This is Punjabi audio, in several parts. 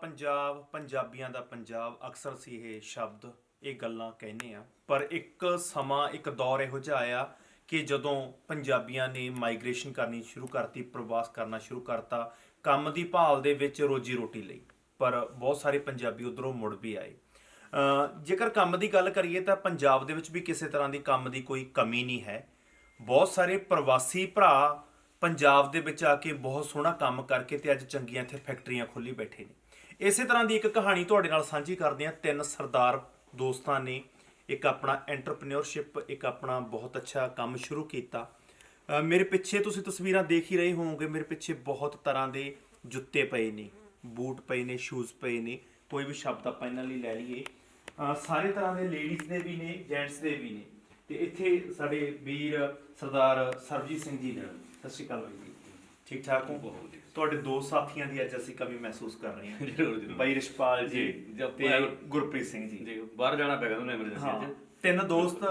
ਪੰਜਾਬ, ਪੰਜਾਬੀਆਂ ਦਾ ਪੰਜਾਬ ਅਕਸਰ ਸੀ ਇਹ ਸ਼ਬਦ, ਇਹ ਗੱਲਾਂ ਕਹਿੰਦੇ ਆ ਪਰ ਇੱਕ ਸਮਾਂ, ਇੱਕ ਦੌਰ ਇਹੋ ਜਿਹਾ ਆਇਆ ਕਿ ਜਦੋਂ ਪੰਜਾਬੀਆਂ ਨੇ ਮਾਈਗ੍ਰੇਸ਼ਨ ਕਰਨੀ ਸ਼ੁਰੂ ਕਰਤੀ, ਪ੍ਰਵਾਸ ਕਰਨਾ ਸ਼ੁਰੂ ਕਰਤਾ, ਕੰਮ ਦੀ ਭਾਲ ਦੇ ਵਿੱਚ ਰੋਜੀ ਰੋਟੀ ਲਈ। ਪਰ ਬਹੁਤ ਸਾਰੇ ਪੰਜਾਬੀ ਉਧਰੋਂ ਮੁੜ ਵੀ ਆਏ। ਜੇਕਰ ਕੰਮ ਦੀ ਗੱਲ ਕਰੀਏ ਤਾਂ ਪੰਜਾਬ ਦੇ ਵਿੱਚ ਵੀ ਕਿਸੇ ਤਰ੍ਹਾਂ ਦੀ ਕੰਮ ਦੀ ਕੋਈ ਕਮੀ ਨਹੀਂ ਹੈ। ਬਹੁਤ ਸਾਰੇ ਪ੍ਰਵਾਸੀ ਭਰਾ ਪੰਜਾਬ ਦੇ ਵਿੱਚ ਆ ਕੇ ਬਹੁਤ ਸੋਹਣਾ ਕੰਮ ਕਰਕੇ ਤੇ ਅੱਜ ਚੰਗੀਆਂ ਇੱਥੇ ਫੈਕਟਰੀਆਂ ਖੋਲੀ ਬੈਠੇ ਨੇ। ਇਸੇ ਤਰ੍ਹਾਂ ਦੀ ਇੱਕ ਕਹਾਣੀ ਤੁਹਾਡੇ ਨਾਲ ਸਾਂਝੀ ਕਰਦੇ ਹਾਂ। ਤਿੰਨ ਸਰਦਾਰ ਦੋਸਤਾਂ ਨੇ ਇੱਕ ਆਪਣਾ ਐਂਟਰਪ੍ਰੀਨਿਓਰਸ਼ਿਪ ਇੱਕ ਆਪਣਾ ਬਹੁਤ ਅੱਛਾ ਕੰਮ ਸ਼ੁਰੂ ਕੀਤਾ। ਮੇਰੇ ਪਿੱਛੇ ਤੁਸੀਂ ਤਸਵੀਰਾਂ ਦੇਖ ਹੀ ਰਹੇ ਹੋਵੋਗੇ, ਮੇਰੇ ਪਿੱਛੇ ਬਹੁਤ ਤਰ੍ਹਾਂ ਦੇ ਜੁੱਤੇ ਪਏ ਨੇ, ਬੂਟ ਪਏ ਨੇ ਸ਼ੂਜ਼ ਪਏ ਨੇ, ਕੋਈ ਵੀ ਸ਼ਬਦ ਆਪਾਂ ਇਹਨਾਂ ਲਈ ਲੈ ਲਈਏ। ਸਾਰੇ ਤਰ੍ਹਾਂ ਦੇ ਲੇਡੀਜ਼ ਦੇ ਵੀ ਨੇ ਜੈਂਟਸ ਦੇ ਵੀ ਨੇ। ਤੇ ਇੱਥੇ ਸਾਡੇ ਵੀਰ ਸਰਦਾਰ ਸਰਬਜੀਤ ਸਿੰਘ ਜੀ ਨੇ। ਸਤਿ ਸ਼੍ਰੀ ਅਕਾਲ ਬਾਈ ਜੀ। ਠੀਕ ਠਾਕ ਹੋ? ਬਹੁਤ ਤੁਹਾਡੇ ਦੋ ਸਾਥੀਆਂ ਦੀ ਅੱਜ ਅਸੀਂ ਕਮੀ ਮਹਿਸੂਸ ਕਰ ਰਹੇ ਹਾਂ। ਜ਼ਰੂਰ ਜ਼ਰੂਰ। ਬਾਈ ਰਿਸ਼ਪਾਲ ਜੀ ਤੇ ਗੁਰਪ੍ਰੀਤ ਸਿੰਘ ਜੀ। ਜੀ ਬਾਹਰ ਜਾਣਾ ਪੈਗਾ ਤੁਹਾਨੂੰ ਐਮਰਜੈਂਸੀ ਚ। ਤਿੰਨ ਦੋਸਤ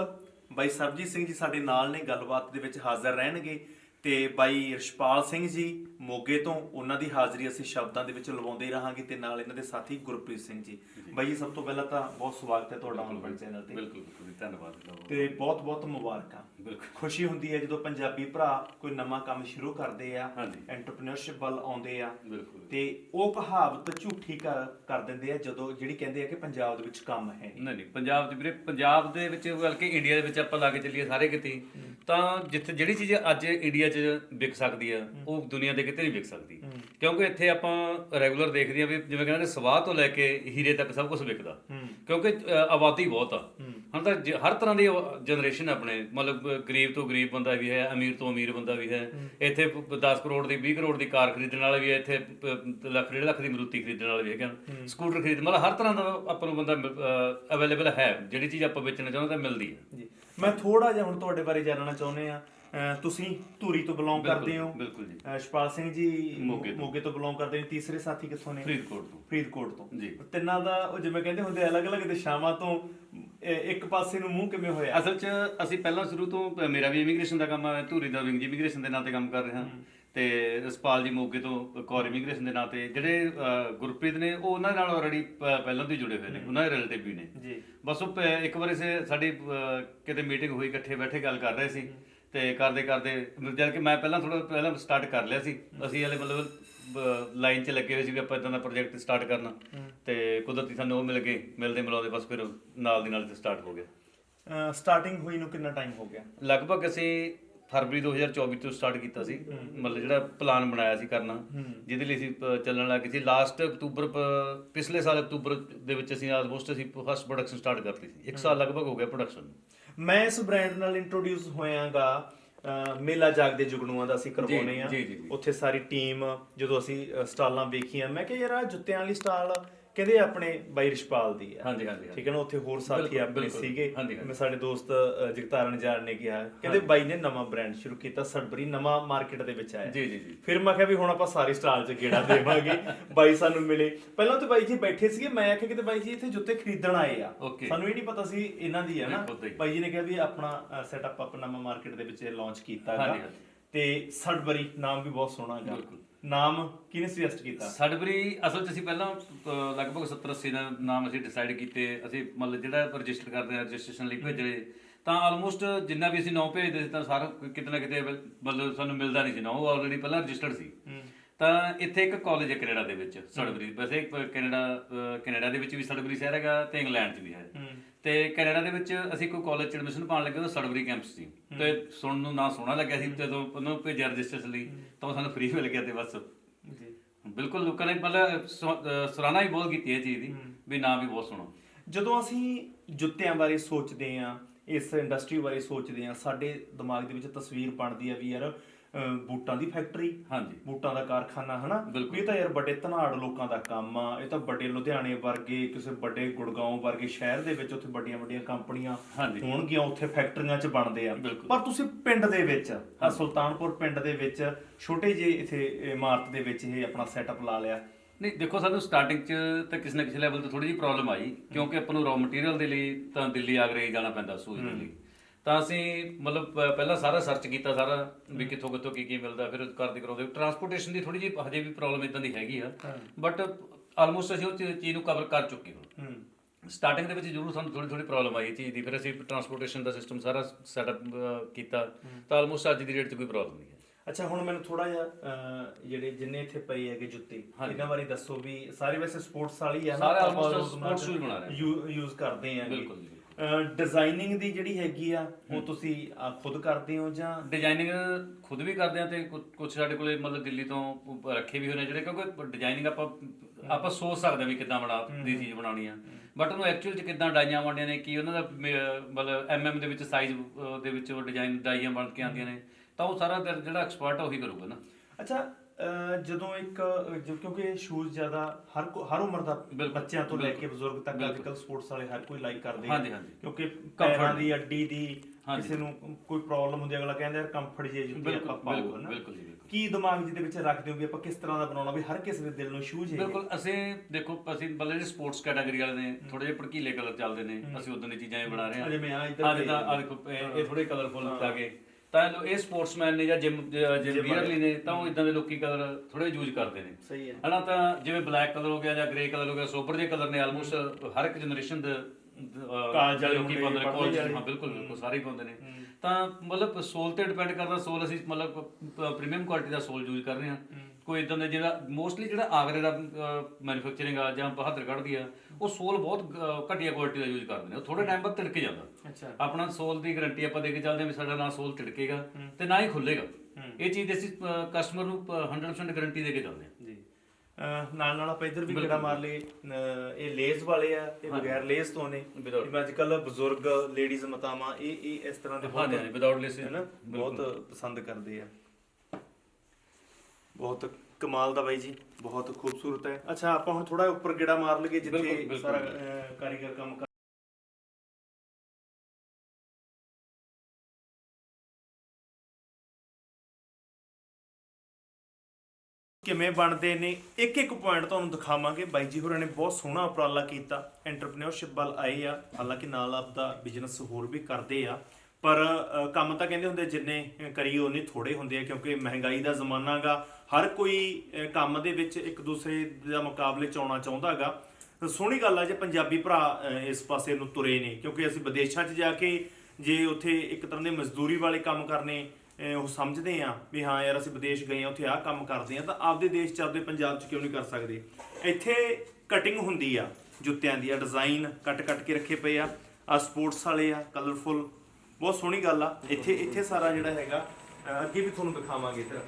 ਬਾਈ ਸਰਬਜੀਤ ਸਿੰਘ ਜੀ ਸਾਡੇ ਨਾਲ ਨੇ ਗੱਲਬਾਤ ਦੇ ਵਿੱਚ ਹਾਜ਼ਰ ਰਹਿਣਗੇ। ਤੇ ਬਾਈ ਰਿਸ਼ਪਾਲ ਸਿੰਘ ਜੀ ਮੋਗੇ ਤੋਂ ਉਹਨਾਂ ਦੀ ਹਾਜ਼ਰੀ ਅਸੀਂ ਸ਼ਬਦਾਂ ਦੇ ਵਿੱਚ ਲਵਾਉਂਦੇ ਹੀ ਰਹਾਂਗੇ ਤੇ ਨਾਲ ਇਹਨਾਂ ਦੇ ਸਾਥੀ ਗੁਰਪ੍ਰੀਤ ਸਿੰਘ ਜੀ। ਬਾਈ ਜੀ ਸਭ ਤੋਂ ਪਹਿਲਾਂ ਤਾਂ ਬਹੁਤ ਸਵਾਗਤ ਹੈ ਤੁਹਾਡਾ ਔਨਲਾਈਨ ਚੈਨਲ ਤੇ। ਬਿਲਕੁਲ ਬਿਲਕੁਲ ਧੰਨਵਾਦ। ਤੇ ਬਹੁਤ। ਬਹੁਤ ਮੁਬਾਰਕਾਂ। ਬਿਲਕੁਲ। ਖੁਸ਼ੀ ਹੁੰਦੀ ਹੈ ਜਦੋਂ ਪੰਜਾਬੀ ਭਰਾ ਕੋਈ ਨਵਾਂ ਕੰਮ ਸ਼ੁਰੂ ਕਰਦੇ ਆ ਹਾਂਜੀ। ਐਂਟਰਪ੍ਰੀਨਿਓਰਸ਼ਿਪ ਵੱਲ ਆਉਂਦੇ ਆ। ਤੇ ਉਹ ਕਹਾਵਤ ਝੂਠੀ ਕਰ ਕਰ ਦਿੰਦੇ ਆ ਜਦੋਂ ਜਿਹੜੀ ਕਹਿੰਦੇ ਆ ਕਿ ਪੰਜਾਬ ਦੇ ਵਿੱਚ ਕੰਮ ਹੈ ਨਹੀਂ। ਨਹੀਂ ਪੰਜਾਬ ਦੇ ਵੀਰੇ ਪੰਜਾਬ ਦੇ ਵਿੱਚ ਬਲਕਿ ਇੰਡੀਆ ਦੇ ਵਿੱਚ ਆਪਾਂ ਲਾ ਕੇ ਚੱਲੀਏ ਸਾਰੇ ਕਿਤੇ ਤਾਂ ਜਿੱਥੇ ਜਿਹੜੀ ਚੀਜ਼ ਅੱਜ ਇੰਡੀਆ 'ਚ ਵਿਕ ਸਕਦੀ ਆ ਉਹ ਦੁਨੀਆ ਦੇ ਕਿਤੇ ਨਹੀਂ ਵਿਕ ਸਕਦੀ। ਕਿਉਂਕਿ ਇੱਥੇ ਆਪਾਂ ਰੈਗੂਲਰ ਦੇਖਦੇ ਆ ਵੀ ਜਿਵੇਂ ਕਹਿੰਦੇ ਨੇ ਸਵਾਹ ਤੋਂ ਲੈ ਕੇ ਹੀਰੇ ਤੱਕ ਸਭ ਕੁਝ ਵਿਕਦਾ। ਕਿਉਂਕਿ ਆਬਾਦੀ ਬਹੁਤ ਆ। ਹੁਣ ਤਾਂ ਹਰ ਤਰ੍ਹਾਂ ਦੀ ਜਨਰੇਸ਼ਨ ਆਪਣੇ। ਮਤਲਬ ਗਰੀਬ ਤੋਂ ਗਰੀਬ ਬੰਦਾ ਵੀ ਹੈ ਅਮੀਰ ਤੋਂ ਅਮੀਰ ਬੰਦਾ ਵੀ ਹੈ। ਇੱਥੇ 10 ਕਰੋੜ ਦੀ 20 ਕਰੋੜ ਦੀ ਕਾਰ ਖਰੀਦਣ ਵਾਲੇ ਵੀ ਹੈ ਇੱਥੇ ਲੱਖ ਡੇਢ ਲੱਖ ਦੀ ਮਰੂਤੀ ਖਰੀਦਣ ਵਾਲੇ ਵੀ ਹੈਗੇ। ਸਕੂਟਰ ਖਰੀਦ ਮਤਲਬ ਹਰ ਤਰ੍ਹਾਂ ਦਾ ਆਪਾਂ ਨੂੰ ਬੰਦਾ ਅਵੇਲੇਬਲ ਹੈ। ਜਿਹੜੀ ਚੀਜ਼ ਆਪਾਂ ਵੇਚਣਾ ਚਾਹੁੰਦੇ ਤਾਂ ਮਿਲਦੀ ਹੈ। ਜੀ। ਮੈਂ ਥੋੜਾ ਜਿਹਾ ਹੁਣ ਤੁਹਾਡੇ ਬਾਰੇ ਜਾਣਨਾ ਚਾਹੁੰਦੇ ਆ ਤੁਸੀਂ ਧੂਰੀ ਤੋਂ ਬਿਲੋਂਗ ਕਰਦੇ ਹੋ। ਬਿਲਕੁਲ ਜੀ। ਸ਼ਪਾਲ ਸਿੰਘ ਜੀ ਮੋਗੇ ਤੋਂ। ਮੋਗੇ ਤੋਂ ਬਿਲੋਂਗ ਕਰਦੇ ਨੇ ਤੀਸਰੇ ਸਾਥੀ ਕਿੱਥੋਂ ਨੇ? ਫਰੀਦਕੋਟ ਤੋਂ। ਫਰੀਦਕੋਟ ਤੋਂ। ਜੀ। ਤਿੰਨਾਂ ਦਾ ਉਹ ਜਿਵੇਂ ਕਹਿੰਦੇ ਹੁੰਦੇ ਅਲੱਗ-ਅਲੱਗ ਦਿਸ਼ਾਵਾਂ ਤੋਂ ਇੱਕ ਪਾਸੇ ਨੂੰ ਮੂੰਹ ਕਿਵੇਂ ਹੋਇਆ? ਅਸਲ 'ਚ ਅਸੀਂ ਪਹਿਲਾਂ ਸ਼ੁਰੂ ਤੋਂ ਅ, ਮੇਰਾ ਵੀ ਇਮੀਗ੍ਰੇਸ਼ਨ ਦਾ ਕੰਮ ਹੈ ਧੂਰੀ ਦਾ ਵਿੰਗ ਇਮੀਗ੍ਰੇਸ਼ਨ ਦੇ ਨਾਂ ਤੇ ਕੰਮ ਕਰ ਰਿਹਾ। ਤੇ ਰਸਪਾਲ ਜੀ ਮੋਗੇ ਤੋਂ ਕੌਰ ਇਮੀਗ੍ਰੇਸ਼ਨ ਦੇ ਨਾਂ ਤੇ ਜਿਹੜੇ ਅ, ਗੁਰਪ੍ਰੀਤ ਨੇ ਉਹ ਉਹਨਾਂ ਨਾਲ ਆਲਰੇਡੀ ਪਹਿਲਾਂ ਤੋਂ ਹੀ ਜੁੜੇ ਹੋਏ ਨੇ। ਉਹਨਾਂ ਦੇ ਰਿਲੇਟਿਵ ਵੀ ਨੇ। ਜੀ। ਬਸ ਉਹ ਪ- ਇੱਕ ਵਾਰੀ ਸੇ ਸਾਡੀ ਅ, ਕਿਤੇ ਮੀਟਿੰਗ ਹੋਈ ਇਕੱਠੇ ਬੈਠੇ ਗੱਲ ਕਰ ਰਹੇ ਸੀ। ਤੇ ਕਰਦੇ ਕਰਦੇ ਜਦ ਕਿ ਮੈਂ ਪਹਿਲਾਂ ਥੋੜਾ ਪਹਿਲਾਂ ਸਟਾਰਟ ਕਰ ਲਿਆ ਸੀ। ਅਸੀਂ ਹਲੇ ਮਤਲਬ ਲਾਈਨ 'ਚ ਲੱਗੇ ਹੋਏ ਸੀ ਵੀ ਆਪਾਂ ਇਦਾਂ ਦਾ ਪ੍ਰੋਜੈਕਟ ਸਟਾਰਟ ਕਰਨਾ। ਤੇ ਕੁਦਰਤੀ ਸਾਨੂੰ ਉਹ ਮਿਲ ਗਏ ਮਿਲਦੇ ਮਿਲਾਉਂਦੇ ਬਸ ਫਿਰ ਨਾਲ ਦੀ ਨਾਲ ਸਟਾਰਟ ਹੋ ਗਿਆ। ਸਟਾਰਟਿੰਗ ਹੋਈ ਨੂੰ ਕਿੰਨਾ ਟਾਈਮ ਹੋ ਗਿਆ? ਲਗਭਗ ਅਸੀਂ ਫਰਵਰੀ 2024 ਤੋਂ ਸਟਾਰਟ ਕੀਤਾ ਸੀ। ਮਤਲਬ ਜਿਹੜਾ ਪਲਾਨ ਬਣਾਇਆ ਸੀ ਕਰਨਾ। ਜਿਹਦੇ ਲਈ ਅਸੀਂ ਚੱਲਣ ਲੱਗੇ ਸੀ। ਲਾਸਟ ਅਕਤੂਬਰ ਪਿਛਲੇ ਸਾਲ ਅਕਤੂਬਰ ਦੇ ਵਿੱਚ ਅਸੀਂ ਆਲਮੋਸਟ ਅਸੀਂ ਫਸਟ ਪ੍ਰੋਡਕਸ਼ਨ ਸਟਾਰਟ ਕਰਤੀ ਸੀ। ਇੱਕ ਸਾਲ ਲਗਭਗ ਹੋ ਗਿਆ ਪ੍ਰੋਡਕਸ਼ਨ ਮੈਂ ਇਸ ਬ੍ਰਾਂਡ ਨਾਲ ਇੰਟਰੋਡਿਊਸ ਹੋਇਆਗਾ ਮੇਲਾ ਜਾਗਦੇ ਜੁਗਨੂਆਂ ਦਾ ਅਸੀਂ ਕਰਵਾਉਨੇ ਆ। ਉੱਥੇ ਸਾਰੀ ਟੀਮ ਜਦੋਂ ਅਸੀਂ ਸਟਾਲਾਂ ਵੇਖੀਆਂ ਮੈਂ ਕਿਹਾ ਯਾਰ ਆ ਜੁੱਤਿਆਂ ਵਾਲੀ ਸਟਾਲ ਕਹਿੰਦੇ ਆਪਣੇ ਬਾਈ ਰਿਸ਼ਪਾਲ ਦੀ ਆ ਹਾਂਜੀ ਹਾਂਜੀ ਠੀਕ ਹੈ ਨਾ ਉੱਥੇ ਹੋਰ ਸਾਥੀ ਆਪਣੇ। ਸੀਗੇ। ਮੈਂ ਸਾਡੇ ਦੋਸਤ ਜਗਤਾਰਨ ਜਾਨ ਨੇ ਕਿਹਾ ਕਹਿੰਦੇ ਬਾਈ ਨੇ ਨਵਾਂ ਬ੍ਰਾਂਡ ਸ਼ੁਰੂ ਕੀਤਾ ਸੜਬਰੀ ਨਵਾਂ ਮਾਰਕੀਟ ਦੇ ਵਿੱਚ ਆਇਆ ਜੀ ਜੀ ਜੀ ਫਿਰ ਮੈਂ ਕਿਹਾ ਵੀ ਹੁਣ ਆਪਾਂ ਸਾਰੀ ਸਟਾਲ 'ਚ ਗੇੜਾ ਦੇਵਾਂਗੇ ਬਾਈ ਸਾਨੂੰ ਮਿਲੇ ਪਹਿਲਾਂ ਤਾਂ ਬਾਈ ਜੀ ਬੈਠੇ ਸੀਗੇ ਮੈਂ ਆਖਿਆ ਕਿਤੇ ਬਾਈ ਜੀ ਇੱਥੇ ਜੁੱਤੇ ਖਰੀਦਣ ਆਏ ਆ. ਸਾਨੂੰ ਇਹ ਨਹੀਂ ਪਤਾ ਸੀ ਇਹਨਾਂ ਦੀ ਹੈ ਨਾ। ਬਾਈ ਜੀ ਨੇ ਕਿਹਾ ਵੀ ਆਪਣਾ ਸੈਟਅਪ ਆਪਾਂ ਨਵਾਂ ਮਾਰਕੀਟ ਦੇ ਵਿੱਚ ਲਾਂਚ ਕੀਤਾ ਹੈਗਾ। ਤੇ ਸੜਬਰੀ ਨਾਮ ਵੀ ਬਹੁਤ ਸੋਹਣਾ ਹੈਗਾ ਬਿਲਕੁਲ। ਨਾਮ ਕਿਹਨੇ ਸੁਜੈਸਟ ਕੀਤਾ? ਸਡਬਰੀ ਅਸਲ 'ਚ ਅਸੀਂ ਪਹਿਲਾਂ ਲਗਭਗ 70 80 ਦਾ ਨਾਮ ਅਸੀਂ ਡਿਸਾਈਡ ਕੀਤੇ। ਅਸੀਂ ਮਤਲਬ ਜਿਹੜਾ ਰਜਿਸਟਰ ਕਰਦੇ ਆ ਰਜਿਸਟ੍ਰੇਸ਼ਨ ਲਈ ਭੇਜੇ। ਤਾਂ ਆਲਮੋਸਟ ਜਿੰਨਾ ਵੀ ਅਸੀਂ ਨੌ ਭੇਜਦੇ ਸੀ ਤਾਂ ਸਾਰਾ ਕੋਈ ਕਿਤੇ ਨਾ ਕਿਤੇ ਮਤਲਬ ਸਾਨੂੰ ਮਿਲਦਾ ਨਹੀਂ ਸੀ ਨਾ। ਉਹ ਆਲਰੇਡੀ ਪਹਿਲਾਂ ਰਜਿਸਟਰਡ ਸੀ। ਤਾਂ ਇੱਥੇ ਇੱਕ ਕਾਲਜ ਹੈ ਕੈਨੇਡਾ ਦੇ ਵਿੱਚ ਸਡਬਰੀ ਵੈਸੇ ਇੱਕ ਕੈਨੇਡਾ ਕੈਨੇਡਾ ਦੇ ਵਿੱਚ ਵੀ ਸਡਬਰੀ ਸ਼ਹਿਰ ਹੈਗਾ ਤੇ ਇੰਗਲੈਂਡ 'ਚ ਵੀ ਹੈ। ਤੇ ਕੈਨੇਡਾ ਦੇ ਵਿੱਚ ਅਸੀਂ ਕੋਈ ਕਾਲਜ 'ਚ ਐਡਮਿਸ਼ਨ ਪਾਉਣ ਲੱਗੇ ਤਾਂ ਸਡਬਰੀ ਕੈਂਪਸ ਸੀ। ਤੇ ਸੁਣਨ ਨੂੰ ਨਾ ਸੋਹਣਾ ਲੱਗਿਆ ਸੀ ਜਦੋਂ ਉਹਨੂੰ ਭੇਜਿਆ ਰਜਿਸਟ੍ਰੇਸ਼ਨ ਲਈ ਤਾਂ ਸਾਨੂੰ ਫ੍ਰੀ ਮਿਲ ਗਿਆ ਤੇ ਬਸ। ਜੀ। ਬਿਲਕੁਲ ਲੋਕਾਂ ਨੇ ਮਤਲਬ ਸਰਾਣਾ ਹੀ ਬਹੁਤ ਕੀਤੀ ਇਹ ਚੀਜ਼ ਦੀ ਵੀ ਨਾਮ ਵੀ ਬਹੁਤ ਸੋਹਣਾ। ਜਦੋਂ ਅਸੀਂ ਜੁੱਤਿਆਂ ਬਾਰੇ ਸੋਚਦੇ ਆ ਇਸ ਇੰਡਸਟਰੀ ਬਾਰੇ ਸੋਚਦੇ ਆ ਸਾਡੇ ਦਿਮਾਗ ਦੇ ਵਿੱਚ ਤਸਵੀਰ ਬਣਦੀ ਆ ਵੀ ਯਾਰ ਅਹ, ਬੂਟਾਂ ਦੀ ਫੈਕਟਰੀ ਹਾਂਜੀ। ਬੂਟਾਂ ਦਾ ਕਾਰਖਾਨਾ ਹਨਾ? ਬਿਲਕੁਲ। ਇਹ ਤਾਂ ਯਾਰ ਵੱਡੇ ਧਨਾੜ ਲੋਕਾਂ ਦਾ ਕੰਮ ਆ। ਇਹ ਤਾਂ ਵੱਡੇ ਲੁਧਿਆਣੇ ਵਰਗੇ ਕਿਸੇ ਵੱਡੇ ਗੁੜਗਾਉਂ ਵਰਗੇ ਸ਼ਹਿਰ ਦੇ ਵਿੱਚ ਉੱਥੇ ਵੱਡੀਆਂ ਵੱਡੀਆਂ ਕੰਪਨੀਆਂ ਹਾਂਜੀ। ਹੋਣਗੀਆਂ ਉੱਥੇ ਫੈਕਟਰੀਆਂ 'ਚ ਬਣਦੇ ਆ। ਬਿਲਕੁਲ। ਪਰ ਤੁਸੀਂ ਪਿੰਡ ਦੇ ਵਿੱਚ ਆ ਸੁਲਤਾਨਪੁਰ ਪਿੰਡ ਦੇ ਵਿੱਚ ਛੋਟੇ ਜਿਹੇ ਇਥੇ ਇਮਾਰਤ ਦੇ ਵਿੱਚ ਇਹ ਆਪਣਾ ਸੈਟਅਪ ਲਾ ਲਿਆ। ਨਹੀਂ ਦੇਖੋ ਸਾਨੂੰ ਸਟਾਰਟਿੰਗ 'ਚ ਤਾਂ ਕਿਸੇ ਨਾ ਕਿਸੇ ਲੈਵਲ ਤੇ ਥੋੜੀ ਜਿਹੀ ਪ੍ਰੋਬਲਮ ਆਈ ਕਿਉਂਕਿ ਆਪਾਂ ਨੂੰ ਰॉ ਮਟੀਰੀਅਲ ਦੇ ਲਈ ਤਾਂ ਦਿੱਲੀ ਆਗਰੇ ਜਾਣਾ ਪੈਂਦਾ ਸੂਈ ਦੇ ਲਈ। ਤਾਂ ਅਸੀਂ ਮਤਲਬ ਪ- ਪਹਿਲਾਂ ਸਾਰਾ ਸਰਚ ਕੀਤਾ ਸਾਰਾ ਵੀ ਕਿੱਥੋਂ ਕਿੱਥੋਂ ਕੀ ਕੀ ਮਿਲਦਾ ਫਿਰ ਕਰਦੇ ਕਰਾਉਂਦੇ। ਟਰਾਂਸਪੋਰਟੇਸ਼ਨ ਦੀ ਥੋੜੀ ਜਿਹੀ ਹਜੇ ਵੀ ਪ੍ਰੋਬਲਮ ਇਦਾਂ ਦੀ ਹੈਗੀ ਆ। ਬਟ ਆਲਮੋਸਟ ਅਸੀਂ ਉਹ ਚੀ- ਚੀਜ਼ ਨੂੰ ਕਵਰ ਕਰ ਚੁੱਕੇ ਹਾਂ। ਹੂੰ। ਸਟਾਰਟਿੰਗ ਦੇ ਵਿੱਚ ਜ਼ਰੂਰ ਸਾਨੂੰ ਥੋੜੀ ਥੋੜੀ ਪ੍ਰੋਬਲਮ ਆਈ ਇਹ ਚੀਜ਼ ਦੀ ਫਿਰ ਅਸੀਂ ਟਰਾਂਸਪੋਰਟੇਸ਼ਨ ਦਾ ਸਿਸਟਮ ਸਾਰਾ ਸੈਟਅਪ ਕੀਤਾ। ਤਾਂ ਆਲਮੋਸਟ ਅੱਜ ਦੀ ਡੇਟ 'ਚ ਕੋਈ ਪ੍ਰੋਬਲਮ ਨਹੀਂ ਹੈ। ਅੱਛਾ ਹੁਣ ਮੈਨੂੰ ਥੋੜਾ ਜਿਹਾ ਅਹ, ਜਿਹੜੇ ਜਿੰਨੇ ਇੱਥੇ ਪਏ ਹੈਗੇ ਜੁੱਤੇ ਇਹਨਾਂ ਬਾਰੇ ਦੱਸੋ ਵੀ ਸਾਰੇ ਵੈਸੇ ਸਪੋਰਟਸ ਵਾਲੀ ਆ ਨਾ ਸਾਰੇ ਆਪਾਂ almost ਰੋਜ਼ਮਰਰਾ sports shoes ਬਣਾ ਰਹੇ ਯੂਜ਼ ਕਰਦੇ ਆ ਬਿਲਕੁਲ ਜੀ, ਡਿਜ਼ਾਈਨਿੰਗ ਦੀ ਜਿਹੜੀ ਹੈਗੀ ਆ ਉਹ ਤੁਸੀਂ ਖੁਦ ਕਰਦੇ ਹੋ ਜਾਂ ਡਿਜ਼ਾਈਨਿੰਗ ਖੁਦ ਵੀ ਕਰਦੇ ਆ ਤੇ ਕੁਝ ਸਾਡੇ ਕੋਲੇ ਮਤਲਬ ਦਿੱਲੀ ਤੋਂ ਰੱਖੇ ਵੀ ਹੋਏ ਨੇ ਜਿਹੜੇ ਕਿਉਂਕਿ ਡਿਜ਼ਾਈਨਿੰਗ ਆਪਾਂ ਆਪਾਂ ਸੋਚ ਸਕਦੇ ਹਾਂ ਵੀ ਕਿੱਦਾਂ ਬਣਾ ਦੀ ਚੀਜ਼ ਬਣਾਉਣੀ ਆ। ਬਟ ਉਹਨੂੰ ਐਕਚੁਅਲ ਚ ਕਿੱਦਾਂ ਡਾਈਆਂ ਬਣਦੀਆਂ ਨੇ ਕੀ ਉਹਨਾਂ ਦਾ ਮ- ਮਤਲਬ ਐਮਐਮ ਦੇ ਵਿੱਚ ਸਾਈਜ਼ ਦੇ ਵਿੱਚ ਉਹ ਡਿਜ਼ਾਈਨ ਡਾਈਆਂ ਬਣ ਕੇ ਆਉਂਦੀਆਂ ਨੇ ਤਾਂ ਉਹ ਸਾਰਾ ਜਿਹੜਾ ਐਕਸਪਰਟ ਉਹੀ ਕਰੂਗਾ ਨਾ। ਅੱਛਾ ਜਦੋਂ ਇੱਕ ਜੋ- ਕਿਉਂਕਿ ਸ਼ੂਜ਼ ਜ਼ਿਆਦਾ ਹਰ ਕੋ- ਹਰ ਉਮਰ ਦਾ ਬਿਲਕੁਲ, ਬੱਚਿਆਂ ਤੋਂ ਲੈ ਕੇ ਬਜ਼ੁਰਗ ਤੱਕ ਅੱਜਕੱਲ ਸਪੋਰਟਸ ਵਾਲੇ ਹਰ ਕੋਈ ਲਾਈਕ ਕਰਦੇ ਆ। ਹਾਂਜੀ, ਹਾਂਜੀ। ਕਿਉਂਕਿ ਪੈਰਾਂ ਦੀ ਅੱਡੀ ਦੀ ਕਿਸੇ ਨੂੰ ਕੋਈ ਪ੍ਰੋਬਲਮ ਹੁੰਦੀ ਹੈ, ਅਗਲਾ ਕਹਿੰਦਾ ਯਾਰ ਕੰਫਰਟ ਜੇ ਜੁੱਤੀ ਬਿਲਕੁਲ, ਆਪਾਂ ਪਾਓ ਬਿਲਕੁਲ, ਹਨਾ। ਬਿਲਕੁਲ ਜੀ, ਬਿਲਕੁਲ। ਕੀ ਦਿਮਾਗ ਜਿਹਦੇ ਵਿੱਚ ਰੱਖਦੇ ਹੋ ਵੀ ਆਪਾਂ ਕਿਸ ਤਰ੍ਹਾਂ ਦਾ ਬਣਾਉਣਾ ਵੀ ਹਰ ਕਿਸੇ ਦੇ ਦਿਲ ਨੂੰ ਸ਼ੂਜ਼ ਹੈ ਬਿਲਕੁਲ ਅਸੀਂ ਦੇਖੋ ਅਸੀਂ ਮਤਲਬ ਜਿਹੜੇ ਸਪੋਰਟਸ ਕੈਟਾਗਰੀ ਵਾਲੇ ਨੇ ਥੋੜੇ ਜਿਹੇ ਭੜਕੀਲੇ ਕਲਰ ਚੱਲਦੇ ਨੇ ਅਸੀਂ ਉਦੋਂ ਦੀ ਚੀਜ਼ਾਂ ਹੀ ਬਣਾ ਰਹੇ ਹਾਂ। ਜਿਵੇਂ ਆਹ ਇੱਧਰ ਹਾਂ ਦੇ ਜਿੱਦਾਂ ਆ ਦੇਖੋ ਇਹ ਇਹ ਥੋੜੇ ਕਲਰਫੁਲ ਆ ਗਏ ਤਾਂ ਲੋ ਇਹ ਸਪੋਰਟਸਮੈਨ ਨੇ ਜਾਂ ਜਿਮ ਜਿਮ ਵੀਅਰਲੀ ਨੇ ਤਾਂ ਉਹ ਇਦਾਂ ਦੇ ਲੋਕੀ ਕਲਰ ਥੋੜੇ ਯੂਜ਼ ਕਰਦੇ ਨੇ। ਸਹੀ ਹੈ। ਹਨਾ ਤਾਂ ਜਿਵੇਂ ਬਲੈਕ ਕਲਰ ਹੋ ਗਿਆ ਜਾਂ ਗ੍ਰੇ ਕਲਰ ਹੋ ਗਿਆ ਸੋਬਰ ਜਿਹੇ ਕਲਰ ਨੇ ਆਲਮੋਸਟ ਹਰ ਇੱਕ ਜਨਰੇਸ਼ਨ ਦੇ ਕਾਲਜ ਵਾਲੇ ਲੋਕੀ ਪਾਉਂਦੇ ਨੇ ਕਾਲਜ। ਹਾਂ ਬਿਲਕੁਲ ਬਿਲਕੁਲ ਸਾਰੇ ਪਾਉਂਦੇ ਨੇ। ਤਾਂ ਮਤਲਬ ਸੋਲ ਤੇ ਡਿਪੈਂਡ ਕਰਦਾ ਸੋਲ ਅਸੀਂ ਮਤਲਬ ਪ੍ਰੀਮੀਅਮ ਕੁਆਲਿਟੀ ਦਾ ਸੋਲ ਯੂਜ਼ ਕਰ ਰਹੇ ਹਾਂ। ਕੋਈ ਇਦਾਂ ਦਾ ਜਿਹੜਾ ਮੋਸਟਲੀ ਜਿਹੜਾ ਆਗਰੇ ਦਾ ਮੈਨੂਫੈਕਚਰਿੰਗ ਆ ਜਾਂ ਬਹਾਦਰਗੜ੍ਹ ਦੀ ਆ ਉਹ ਸੋਲ ਬਹੁਤ ਘਟੀਆ ਕੁਆਲਿਟੀ ਦਾ ਯੂਜ਼ ਕਰਦੇ ਨੇ। ਉਹ ਥੋੜੇ ਟਾਈਮ ਬਾਅਦ ਤਿੜਕ ਜਾਂਦਾ। ਅੱਛਾ। ਆਪਣਾ ਸੋਲ ਦੀ ਗਾਰੰਟੀ ਆਪਾਂ ਦੇ ਕੇ ਚੱਲਦੇ ਵੀ ਸਾਡਾ ਨਾ ਸੋਲ ਤਿੜਕੇਗਾ ਤੇ ਨਾ ਹੀ ਖੁੱਲੇਗਾ ਇਹ ਚੀਜ਼ ਅਸੀਂ ਕਸਟਮਰ ਨੂੰ ਅਹ, 100% ਗਾਰੰਟੀ ਦੇ ਕੇ ਚੱਲਦੇ ਹਾਂ। ਜੀ। ਨਾਲ ਨਾਲ ਆਪਾਂ ਇੱਧਰ ਵੀ ਕਿਹੜਾ ਮਾਰ ਅਹ ਇਹ ਲੇਜ਼ ਵਾਲੇ ਆ ਇਹ ਬਗੈਰ ਲੇਜ਼ ਤੋਂ ਨੇ। ਜਿਵੇਂ ਅੱਜ ਕੱਲ ਬਜ਼ੁਰਗ ਲੇਡੀਜ਼ ਮਤਾਵਾਂ ਇਹ ਇਹ ਇਸ ਤਰ੍ਹਾਂ ਦੇ ਹਾਂਜੀ ਵਿਦਆਊਟ ਲੈਸ ਹੈ ਨਾ? ਬਹੁਤ ਪਸੰਦ ਕਰਦੇ ਆ। ਬਹੁਤ ਕਮਾਲ ਦਾ ਬਾਈ ਜੀ ਬਹੁਤ ਖੂਬਸੂਰਤ ਹੈ। ਅੱਛਾ ਆਪਾਂ ਹੁਣ ਥੋੜਾ ਉੱਪਰ ਗੇੜਾ ਮਾਰ ਲਈਏ ਜਿੱਥੇ। ਸਾਰਾ ਕਾਰੀਗਰ ਕੰਮ ਕਰ ਕਿਵੇਂ ਬਣਦੇ ਨੇ? ਇੱਕ ਇੱਕ ਪੁਆਇੰਟ ਤੁਹਾਨੂੰ ਦਿਖਾਵਾਂਗੇ। ਬਾਈ ਜੀ ਹੋਰਾਂ ਨੇ ਬਹੁਤ ਸੋਹਣਾ ਉਪਰਾਲਾ ਕੀਤਾ। ਐਂਟਰਪ੍ਰੀਨਿਓਰਸ਼ਿਪ ਵੱਲ ਆਏ ਆ। ਹਾਲਾਂਕਿ ਨਾਲ ਆਪਦਾ ਬਿਜ਼ਨਸ ਹੋਰ ਵੀ ਕਰਦੇ ਆ। ਪਰ ਕੰਮ ਤਾਂ ਕਹਿੰਦੇ ਹੁੰਦੇ ਜਿੰਨੇ ਕਰੀਏ ਉਨੇ ਥੋੜੇ ਹੁੰਦੇ ਆ ਕਿਉਂਕਿ ਮਹਿੰਗਾਈ ਦਾ ਜ਼ਮਾਨਾ ਗਾ ਹਰ ਕੋਈ ਕੰਮ ਦੇ ਵਿੱਚ ਇੱਕ ਦੂਸਰੇ ਦਾ ਮੁਕਾਬਲੇ ਚ ਆਉਣਾ ਚਾਹੁੰਦਾ ਹੈਗਾ। ਸੋਹਣੀ ਗੱਲ ਆ ਜੇ ਪੰਜਾਬੀ ਭਰਾ ਇਸ ਪਾਸੇ ਨੂੰ ਤੁਰੇ ਨੇ, ਕਿਉਂਕਿ ਅਸੀਂ ਵਿਦੇਸ਼ਾਂ 'ਚ ਜਾ ਕੇ ਜੇ ਉੱਥੇ ਇੱਕ ਤਰ੍ਹਾਂ ਦੇ ਮਜ਼ਦੂਰੀ ਵਾਲੇ ਕੰਮ ਕਰਨੇ ਉਹ ਸਮਝਦੇ ਆ ਵੀ ਹਾਂ ਯਾਰ ਅਸੀਂ ਵਿਦੇਸ਼ ਗਏ ਆ, ਉੱਥੇ ਆਹ ਕੰਮ ਕਰਦੇ ਆ, ਤਾਂ ਆਪਦੇ ਦੇਸ਼ ਚ, ਆਪਦੇ ਪੰਜਾਬ ਚ ਕਿਉਂ ਨਹੀਂ ਕਰ ਸਕਦੇ? ਇੱਥੇ ਕਟਿੰਗ ਹੁੰਦੀ ਆ, ਜੁੱਤਿਆਂ ਦੀ ਆ ਡਿਜ਼ਾਈਨ ਕੱਟ ਕੱਟ ਕੇ ਰੱਖੇ ਪਏ ਆ ਆ ਸਪੋਰਟਸ ਵਾਲੇ ਆ ਕਲਰਫੁਲ ਬਹੁਤ ਸੋਹਣੀ ਗੱਲ ਆ। ਇੱਥੇ ਇੱਥੇ ਸਾਰਾ ਜਿਹੜਾ ਹੈਗਾ ਅੱਗੇ ਵੀ ਤੁਹਾਨੂੰ ਦਿਖਾਵਾਂਗੇ ਇੱਧਰ।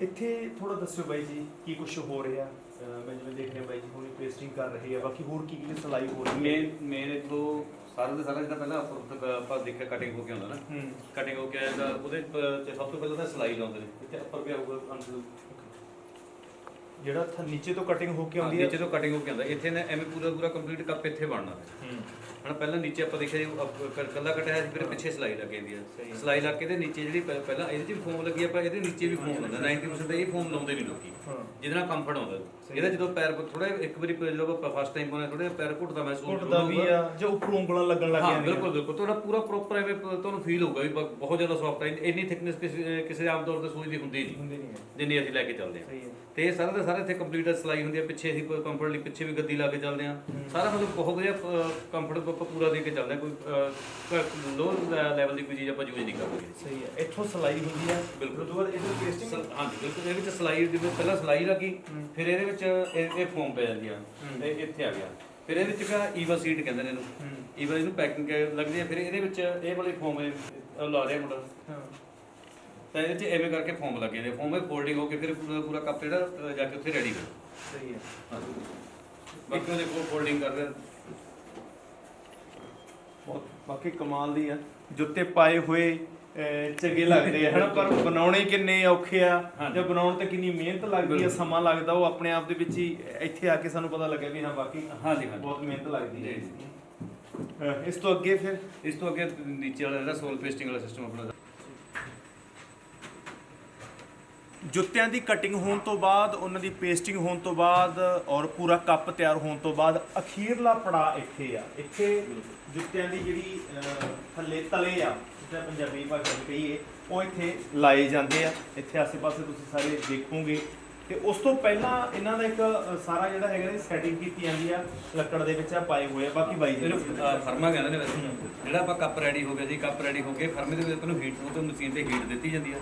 ਇੱਥੇ ਥੋੜਾ ਦੱਸਿਓ ਬਾਈ ਜੀ ਕੀ ਕੁਝ ਹੋ ਰਿਹਾ? ਅਹ ਮੈਂ ਜਿਵੇਂ ਦੇਖ ਰਿਹਾ ਬਾਈ ਜੀ ਹੁਣੀ ਪੇਸਟਿੰਗ ਕਰ ਰਹੇ ਆ ਬਾਕੀ ਹੋਰ ਕੀ ਕੀ ਸਲਾਈ ਹੋ ਰਹੀ ਹੈ? ਮੇਨ ਮੇਨ ਇਥੋਂ ਸਾਰਾ ਦੇ ਸਾਰਾ ਜਿਹੜਾ ਪਹਿਲਾਂ ਆਪਾਂ ਉੱਥੇ ਆਪਾਂ ਦੇਖਿਆ ਕਟਿੰਗ ਹੋ ਕੇ ਆਉਂਦਾ ਨਾ। ਹੂੰ। ਕਟਿੰਗ ਹੋ ਕੇ ਆਇਆ ਤਾਂ ਉਹਦੇ ਪ- ਤੇ ਸਭ ਤੋਂ ਪਹਿਲਾਂ ਤਾਂ ਸਲਾਈ ਲਾਉਂਦੇ ਨੇ। ਇੱਥੇ ਉੱਪਰ ਪਿਆ ਹੋਊਗਾ ਅੰਦਰ ਜਿਹੜਾ ਥ ਨੀਚੇ ਤੋਂ ਕਟਿੰਗ ਹੋ ਕੇ ਆਉਂਦੀ ਹੈ? ਨੀਚੇ ਤੋਂ ਕਟਿੰਗ ਹੋ ਕੇ ਆਉਂਦਾ। ਇੱਥੇ ਨੇ ਐਵੇਂ ਪੂਰਾ ਪੂਰਾ ਕੰਪਲੀਟ ਕੱਪ ਇੱਥੇ ਬਣਨਾ। ਹੈ ਹੂੰ। ਹਣ ਪਹਿਲਾਂ ਨੀਚੇ ਆਪਾਂ ਦੇਖਿਆ ਜੀ ਕ- ਕੱਲਾ ਕਟਿਆ ਸੀ ਫਿਰ ਪਿੱਛੇ ਸਲਾਈ ਲੱਗ ਜਾਂਦੀ ਹੈ। ਸਲਾਈ ਲੱਗ ਕੇ ਤੇ ਨੀਚੇ ਜਿਹੜੀ ਪਹਿ- ਪਹਿਲਾਂ ਇਹਦੇ 'ਚ ਵੀ ਫੋਮ ਲੱਗੀ ਆਪਾਂ ਇਹਦੇ ਨੀਚੇ ਵੀ ਫੋਮ ਲਾਉਂਦਾ 90% ਇਹ ਫੋਮ ਲਾਉਂਦੇ ਨਹੀਂ ਲੋਕੀ। ਜਿਹਦੇ ਨਾਲ ਕੰਫਰਟ ਆਉਂਦਾ ਇਹਦਾ ਜਦੋਂ ਪੈਰ ਥੋੜਾ ਇੱਕ ਵਾਰੀ ਜਦੋਂ ਆਪਾਂ ਫਸਟ ਟਾਈਮ ਪਾਉਣਾ ਥੋੜਾ ਪੈਰ ਘੁੱਟਦਾ ਮਹਿਸੂਸ ਘੁੱਟਦਾ ਵੀ ਆ ਜੇ ਉੱਪਰੋਂ ਉਂਗਲਾਂ ਲੱਗਣ ਲੱਗ ਹਾਂ ਜਾਂਦੀਆਂ। ਬਿਲਕੁਲ ਬਿਲਕੁਲ। ਤੁਹਾਡਾ ਪੂਰਾ ਪ੍ਰੋਪਰ ਐਵੇਂ ਤੁਹਾਨੂੰ ਫੀਲ ਹੋਊਗਾ ਵੀ ਬਹੁਤ ਜ਼ਿਆਦਾ ਸੌਫਟ ਹੈ ਇੰਨੀ ਥਿਕਨੈਸ ਕਿਸੇ ਆਮ ਤੌਰ ਤੇ ਸੂਈ ਦੀ ਹੁੰਦੀ ਨਹੀਂ। ਹੁੰਦੇ ਨਹੀਂ ਹੈ। ਜਿੰਨੀ ਅਸੀਂ ਲੈ ਕੇ ਚੱਲਦੇ ਹਾਂ। ਹੈ। ਤੇ ਇਹ ਸਾਰਾ ਦਾ ਸਾਰਾ ਇੱਥੇ ਕੰਪਲੀਟ ਸਲਾਈ ਹੁੰਦੀ ਹੈ। ਪਿੱਛੇ ਅਸੀਂ ਕੰਫਰਟ ਲਈ ਪਿੱਛੇ ਵੀ ਗੱਦੀ ਲਾ ਕੇ ਚੱਲਦੇ ਹਾਂ। ਸਾਰਾ ਮਤਲਬ ਬਹੁਤ ਵਧੀਆ ਕੰਫਰਟ ਆਪਾਂ ਪੂਰਾ ਦੇ ਕੇ ਚੱਲਦੇ ਹਾਂ। ਕੋਈ ਲੋ ਲੈਵਲ ਦੀ ਕੋਈ ਚੀਜ਼ ਆਪਾਂ ਯੂਜ਼ ਨਹੀਂ ਕਰਦੇ ਸਹੀ ਹੈ। ਇੱਥੋਂ ਸਲਾਈ ਹੁੰਦੀ ਹੈ। ਬਿਲਕੁਲ। ਤੋਂ ਬਾਅਦ ਇਹਦੇ ਪੇਸਟਿੰਗ ਹਾਂਜੀ ਬਿਲਕੁਲ। ਇਹਦੇ ਵਿੱਚ ਸਲਾਈ ਜਿਵੇਂ ਪਹਿਲਾਂ ਸਲਾਈ ਲੱਗੀ ਫਿਰ ਇਹਦੇ ਵਿੱਚ ਇਹ ਇਹ ਫੋਮ ਪੈ ਜਾਂਦੀ ਆ। ਇਹ ਇੱਥੇ ਆ ਗਿਆ। ਫਿਰ ਇਹਦੇ ਵਿੱਚ ਕਾ ਈਵਾ ਸੀਟ ਕਹਿੰਦੇ ਨੇ ਇਹਨੂੰ। ਈਵਾ ਇਹਨੂੰ ਪੈਕਿੰਗ ਲੱਗਦੀ ਹੈ ਫਿਰ ਇਹਦੇ ਵਿੱਚ ਇਹ ਵਾਲੀ ਫੋਮ ਲਾ ਰਿਹਾ ਮੁੰਡਾ। ਹਾਂ। ਤਾਂ ਇਹਦੇ 'ਚ ਐਵੇਂ ਕਰਕੇ ਫੋਮ ਲੱਗ ਜਾਂਦੇ ਫੋਮ ਇਹ ਫੋਲਡਿੰਗ ਹੋ ਕੇ ਫਿਰ ਪੂਰਾ ਪੂਰਾ ਕੱਪ ਜਿਹੜਾ ਜਾ ਕੇ ਉੱਥੇ ਰੈਡੀ ਕਰ। ਸਹੀ ਹੈ। ਬਾਕੀ ਉਹਦੇ ਕੋਲ ਫੋਲਡਿੰਗ ਕਰ ਰਿਹਾ। ਬਹੁਤ ਬਾਕੀ ਕਮਾਲ ਦੀ ਆ। ਜੁੱਤੇ ਪਾਏ ਹੋਏ ਚੰਗੇ ਲੱਗਦੇ ਆ ਹਨਾ? ਪਰ ਬਣਾਉਣੇ ਕਿੰਨੇ ਔਖੇ ਆ। ਜਾਂ ਬਣਾਉਣ ਤੇ ਕਿੰਨੀ ਮਿਹਨਤ ਲੱਗਦੀ ਆ ਸਮਾਂ ਲੱਗਦਾ ਉਹ ਆਪਣੇ ਆਪ ਦੇ ਵਿੱਚ ਹੀ ਇੱਥੇ ਆ ਕੇ ਸਾਨੂੰ ਪਤਾ ਲੱਗਿਆ ਵੀ ਹਾਂ ਬਾਕੀ ਹਾਂਜੀ ਹਾਂਜੀ। ਬਹੁਤ ਮਿਹਨਤ ਲੱਗਦੀ ਹੈ। ਇਸ ਤੋਂ ਅੱਗੇ ਫਿਰ? ਇਸ ਤੋਂ ਅੱਗੇ ਨੀਚੇ ਵਾਲਾ ਜਿਹੜਾ ਸੋਲ ਪੇਸਟਿੰਗ ਵਾਲਾ ਸਿਸਟਮ ਆਪਣਾ। ਜੁੱਤਿਆਂ ਦੀ ਕਟਿੰਗ ਹੋਣ ਤੋਂ ਬਾਅਦ ਉਹਨਾਂ ਦੀ ਪੇਸਟਿੰਗ ਹੋਣ ਤੋਂ ਬਾਅਦ ਔਰ ਪੂਰਾ ਕੱਪ ਤਿਆਰ ਹੋਣ ਤੋਂ ਬਾਅਦ ਅਖੀਰਲਾ ਪੜਾ ਇੱਥੇ ਆ। ਇੱਥੇ ਜੁੱਤਿਆਂ ਦੀ ਜਿਹੜੀ ਥੱਲੇ ਤਲੇ ਆ ਜਿਹੜਾ ਪੰਜਾਬੀ ਭਾਸ਼ਾ ਵਿੱਚ ਕਹੀਏ ਉਹ ਇੱਥੇ ਲਾਏ ਜਾਂਦੇ ਆ। ਇੱਥੇ ਆਸੇ-ਪਾਸੇ ਤੁਸੀਂ ਸਾਰੇ ਦੇਖੋਗੇ। ਤੇ ਉਸ ਤੋਂ ਪਹਿਲਾਂ ਇਹਨਾਂ ਦਾ ਇੱਕ ਸਾਰਾ ਜਿਹੜਾ ਹੈਗਾ ਨਾ ਸੈਟਿੰਗ ਕੀਤੀ ਜਾਂਦੀ ਆ। ਲੱਕੜ ਦੇ ਵਿੱਚ ਆ ਪਾਏ ਹੋਏ ਆ। ਬਾਕੀ ਬਾਈ ਜੀ ਇਹਨੂੰ ਫਰਮਾ ਕਹਿੰਦੇ ਨੇ ਵੈਸੇ ਜਿਹੜਾ ਆਪਾਂ ਕੱਪ ਰੈਡੀ ਹੋ ਗਿਆ ਜੀ ਕੱਪ ਰੈਡੀ ਹੋ ਕੇ ਫਰਮੇ ਦੇ ਵਿੱਚ ਨੂੰ ਹੀਟ ਉਹ ਤੋਂ ਮਸ਼ੀਨ ਤੇ ਹੀਟ ਦਿੱਤੀ ਜਾਂਦੀ ਆ।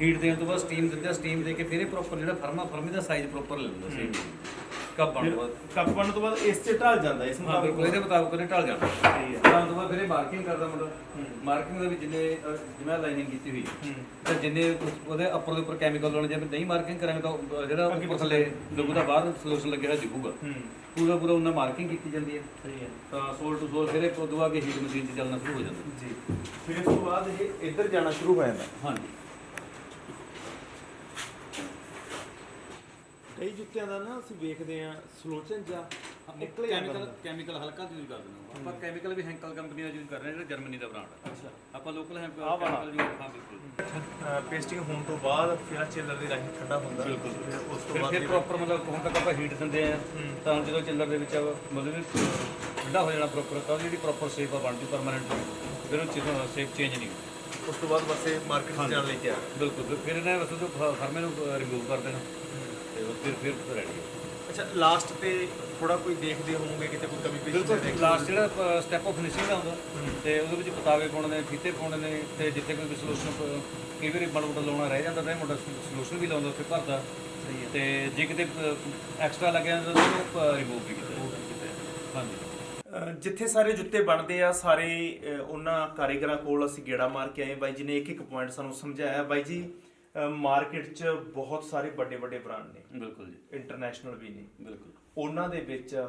ਹੀਟ ਦੇਣ ਤੋਂ ਬਾਅਦ ਸਟੀਮ ਦਿੰਦੇ ਆ ਸਟੀਮ ਦੇ ਕੇ ਫਿਰ ਇਹ ਪ੍ਰੋਪਰ ਜਿਹੜਾ ਫਰਮਾ ਫਰਮੇ ਦਾ ਸਾਈਜ਼ ਪ੍ਰੋਪਰ ਲੈ ਲੈਂਦਾ ਸੇਮ ਕੱਪ ਬਣ ਬਾਅਦ। ਕੱਪ ਬਣਨ ਤੋਂ ਬਾਅਦ ਇਸ ਤੇ ਢਲ ਜਾਂਦਾ ਇਸ ਹਾਂ ਬਿਲਕੁਲ ਇਹਦੇ ਮੁਤਾਬਕ ਉਹਨੇ ਢਲ ਜਾਣਾ ਸਹੀ ਹੈ। ਤਾਂ ਤੋਂ ਬਾਅਦ ਫਿਰ ਇਹ ਮਾਰਕਿੰਗ ਕਰਦਾ ਮੁੰਡਾ। ਮਾਰਕਿੰਗ ਦੇ ਵਿੱਚ ਜਿੰਨੇ ਅਹ, ਜਿਵੇਂ ਲਾਈਨਿੰਗ ਕੀਤੀ ਹੋਈ ਹੂੰ। ਤੇ ਜਿੰਨੇ ਉਸ- ਉਹਦੇ ਉੱਪਰ ਦੇ ਉੱਪਰ ਕੈਮੀਕਲ ਲਾਉਣੇ ਜੇ ਨਹੀਂ ਮਾਰਕਿੰਗ ਕਰਾਂਗੇ ਤਾਂ ਉਹ ਜਿਹੜਾ ਉੱਪਰ ਥੱਲੇ ਲੱਗੂ ਦਾ ਬਾਹਰ ਸੋਲੂਸ਼ਨ ਲੱਗਿਆ ਹੋਇਆ ਦਿਖੂਗਾ ਹੂੰ। ਪੂਰਾ ਪੂਰਾ ਉਹਨਾਂ ਮਾਰਕਿੰਗ ਕੀਤੀ ਜਾਂਦੀ ਹੈ। ਸਹੀ ਹੈ। ਤਾਂ ਸੋਲ ਟੂ ਸੋਲ ਫਿਰ ਇਹ ਉਦੋਂ ਕੇ ਹੀਟ ਮਸ਼ੀਨ 'ਚ ਚੱਲਣਾ ਸ਼ੁਰੂ ਹੋ ਜਾਂਦਾ। ਜੀ। ਫਿਰ ਇਸ ਤੋਂ ਬਾਅਦ ਇਹ ਇੱਧਰ ਜਾਣਾ ਸ਼ੁਰੂ ਹੋ ਜਾਂਦਾ। ਹਾਂਜੀ। ਕਈ ਜੁੱਤਿਆਂ ਦਾ ਨਾ ਅਸੀਂ ਵੇਖਦੇ ਆ ਸਲੋਚਨ ਜਾਂ ਨਿਕਲੇ ਕੈਮੀਕਲ ਕੈਮੀਕਲ ਹਲਕਾ ਯੂਜ਼ ਕਰ ਦਿੰਦੇ ਹਾਂ। ਆਪਾਂ ਕੈਮੀਕਲ ਵੀ ਹੈਂਕਲ ਕੰਪਨੀ ਦਾ ਯੂਜ਼ ਕਰ ਰਹੇ ਹਾਂ ਜਿਹੜਾ ਜਰਮਨੀ ਦਾ ਬ੍ਰਾਂਡ ਹੈ। ਅੱਛਾ। ਆਪਾਂ ਲੋਕਲ ਹੈ ਆਹ ਵਾਲਾ। ਕੈਮੀਕਲ ਯੂਜ਼ ਹਾਂ ਬਿਲਕੁਲ। ਪੇਸਟਿੰਗ ਹੋਣ ਤੋਂ ਬਾਅਦ ਫਿਰ ਚਿੱਲਰ ਦੀ ਰਾਹੀਂ ਠੰਡਾ ਹੁੰਦਾ। ਬਿਲਕੁਲ। ਉਸ ਤੋਂ ਬਾਅਦ ਫਿਰ ਪ੍ਰੋਪਰ ਮਤਲਬ ਹੁਣ ਤੱਕ ਆਪਾਂ ਹੀਟ ਦਿੰਦੇ ਆ ਤਾਂ ਜਦੋਂ ਚਿੱਲਰ ਦੇ ਵਿੱਚ ਮਤਲਬ ਠੰਡਾ ਹੋ ਜਾਣਾ ਪ੍ਰੋਪਰ ਤਾਂ ਉਹਦੀ ਜਿਹੜੀ ਪ੍ਰੋਪਰ ਸ਼ੇਪ ਆ ਬਣਦੀ ਪਰਮਾਨੈਂਟ ਫਿਰ ਉਹ ਸ਼ੇਪ ਚੇਂਜ ਨਹੀਂ ਹੁੰਦੀ। ਉਸ ਤੋਂ ਬਾਅਦ ਬਸ ਇਹ ਮਾਰਕੀਟ 'ਚ ਜਾਣ ਲਈ ਤਿਆਰ। ਬਿਲਕੁਲ। ਫਿਰ- ਇਹਨੇ ਬਸ ਉਹ ਫਰਮੇ ਨੂੰ ਰਿਮੂਵ ਕਰ ਦੇਣਾ। ਫਿਰ ਫਿਰ ਰੈਡੀ ਅੱਛਾ ਲਾਸਟ ਤੇ ਥੋੜਾ ਕੋਈ ਦੇਖਦੇ ਹੋਵੋਗੇ ਕਿਤੇ ਕੋਈ ਕਮੀ ਪੇਸ਼ੀ ਬਿਲਕੁਲ ਲਾਸਟ ਜਿਹੜਾ ਸਟੈਪ ਆਫ ਫਿਨਿਸ਼ਿੰਗ ਦਾ ਹੁੰਦਾ ਤੇ ਉਹਦੇ ਵਿੱਚ ਪਤਾਵੇ ਪਾਉਣੇ ਨੇ ਫੀਤੇ ਪਾਉਣੇ ਨੇ ਤੇ ਜਿੱਥੇ ਕੋਈ ਸੋਲੂਸ਼ਨ ਕਈ ਵਾਰੀ ਬੜਾ ਲਾਉਣਾ ਰਹਿ ਜਾਂਦਾ ਤਾਂ ਇਹ ਮੁੰਡਾ ਸੋਲੂਸ਼ਨ ਵੀ ਲਾਉਂਦਾ ਉੱਥੇ ਭਰਦਾ ਸਹੀ ਹੈ। ਤੇ ਜੇ ਕਿਤੇ ਐਕਸਟਰਾ ਲੱਗਿਆ ਤਾਂ ਉਹ ਰਿਮੂਵ ਵੀ ਕੀਤਾ। ਹਾਂਜੀ। ਜਿੱਥੇ ਸਾਰੇ ਜੁੱਤੇ ਬਣਦੇ ਆ ਸਾਰੇ ਉਹਨਾਂ ਕਾਰੀਗਰਾਂ ਕੋਲ ਅਸੀਂ ਗੇੜਾ ਮਾਰ ਕੇ ਆਏ ਬਾਈ ਜੀ ਨੇ ਇੱਕ ਇੱਕ ਪੁਆਇੰਟ ਸਾਨੂੰ ਸਮਝਾਇਆ। ਬਾਈ ਜੀ ਮਾਰਕੀਟ 'ਚ ਬਹੁਤ ਸਾਰੇ ਵੱਡੇ ਵੱਡੇ ਬ੍ਰਾਂਡ ਨੇ। ਬਿਲਕੁਲ ਜੀ। ਇੰਟਰਨੈਸ਼ਨਲ ਵੀ ਨੇ। ਬਿਲਕੁਲ। ਉਹਨਾਂ ਦੇ ਵਿੱਚ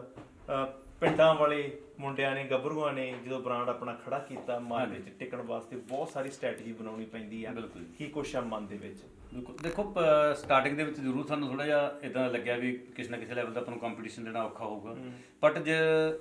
ਪਿੰਡਾਂ ਵਾਲੇ ਮੁੰਡਿਆਂ ਨੇ ਗੱਭਰੂਆਂ ਨੇ ਜਦੋਂ ਬ੍ਰਾਂਡ ਆਪਣਾ ਖੜਾ ਕੀਤਾ ਮਾਰਕੀਟ 'ਚ ਟਿਕਣ ਵਾਸਤੇ ਬਹੁਤ ਸਾਰੀ ਸਟ੍ਰੈਟਜੀ ਬਣਾਉਣੀ ਪੈਂਦੀ ਆ ਬਿਲਕੁਲ। ਕੀ ਕੁਛ ਆ ਮਨ ਦੇ ਵਿੱਚ। ਬਿਲਕੁਲ। ਦੇਖੋ ਸਟਾਰਟਿੰਗ ਦੇ ਵਿੱਚ ਜ਼ਰੂਰ ਸਾਨੂੰ ਥੋੜਾ ਜਿਹਾ ਇਦਾਂ ਲੱਗਿਆ ਵੀ ਕਿਸੇ ਨਾ ਕਿਸੇ ਲੈਵਲ ਦਾ ਆਪਾਂ ਨੂੰ ਕੰਪੀਟੀਸ਼ਨ ਦੇਣਾ ਔਖਾ ਹੋਊਗਾ। ਬਟ ਜੇ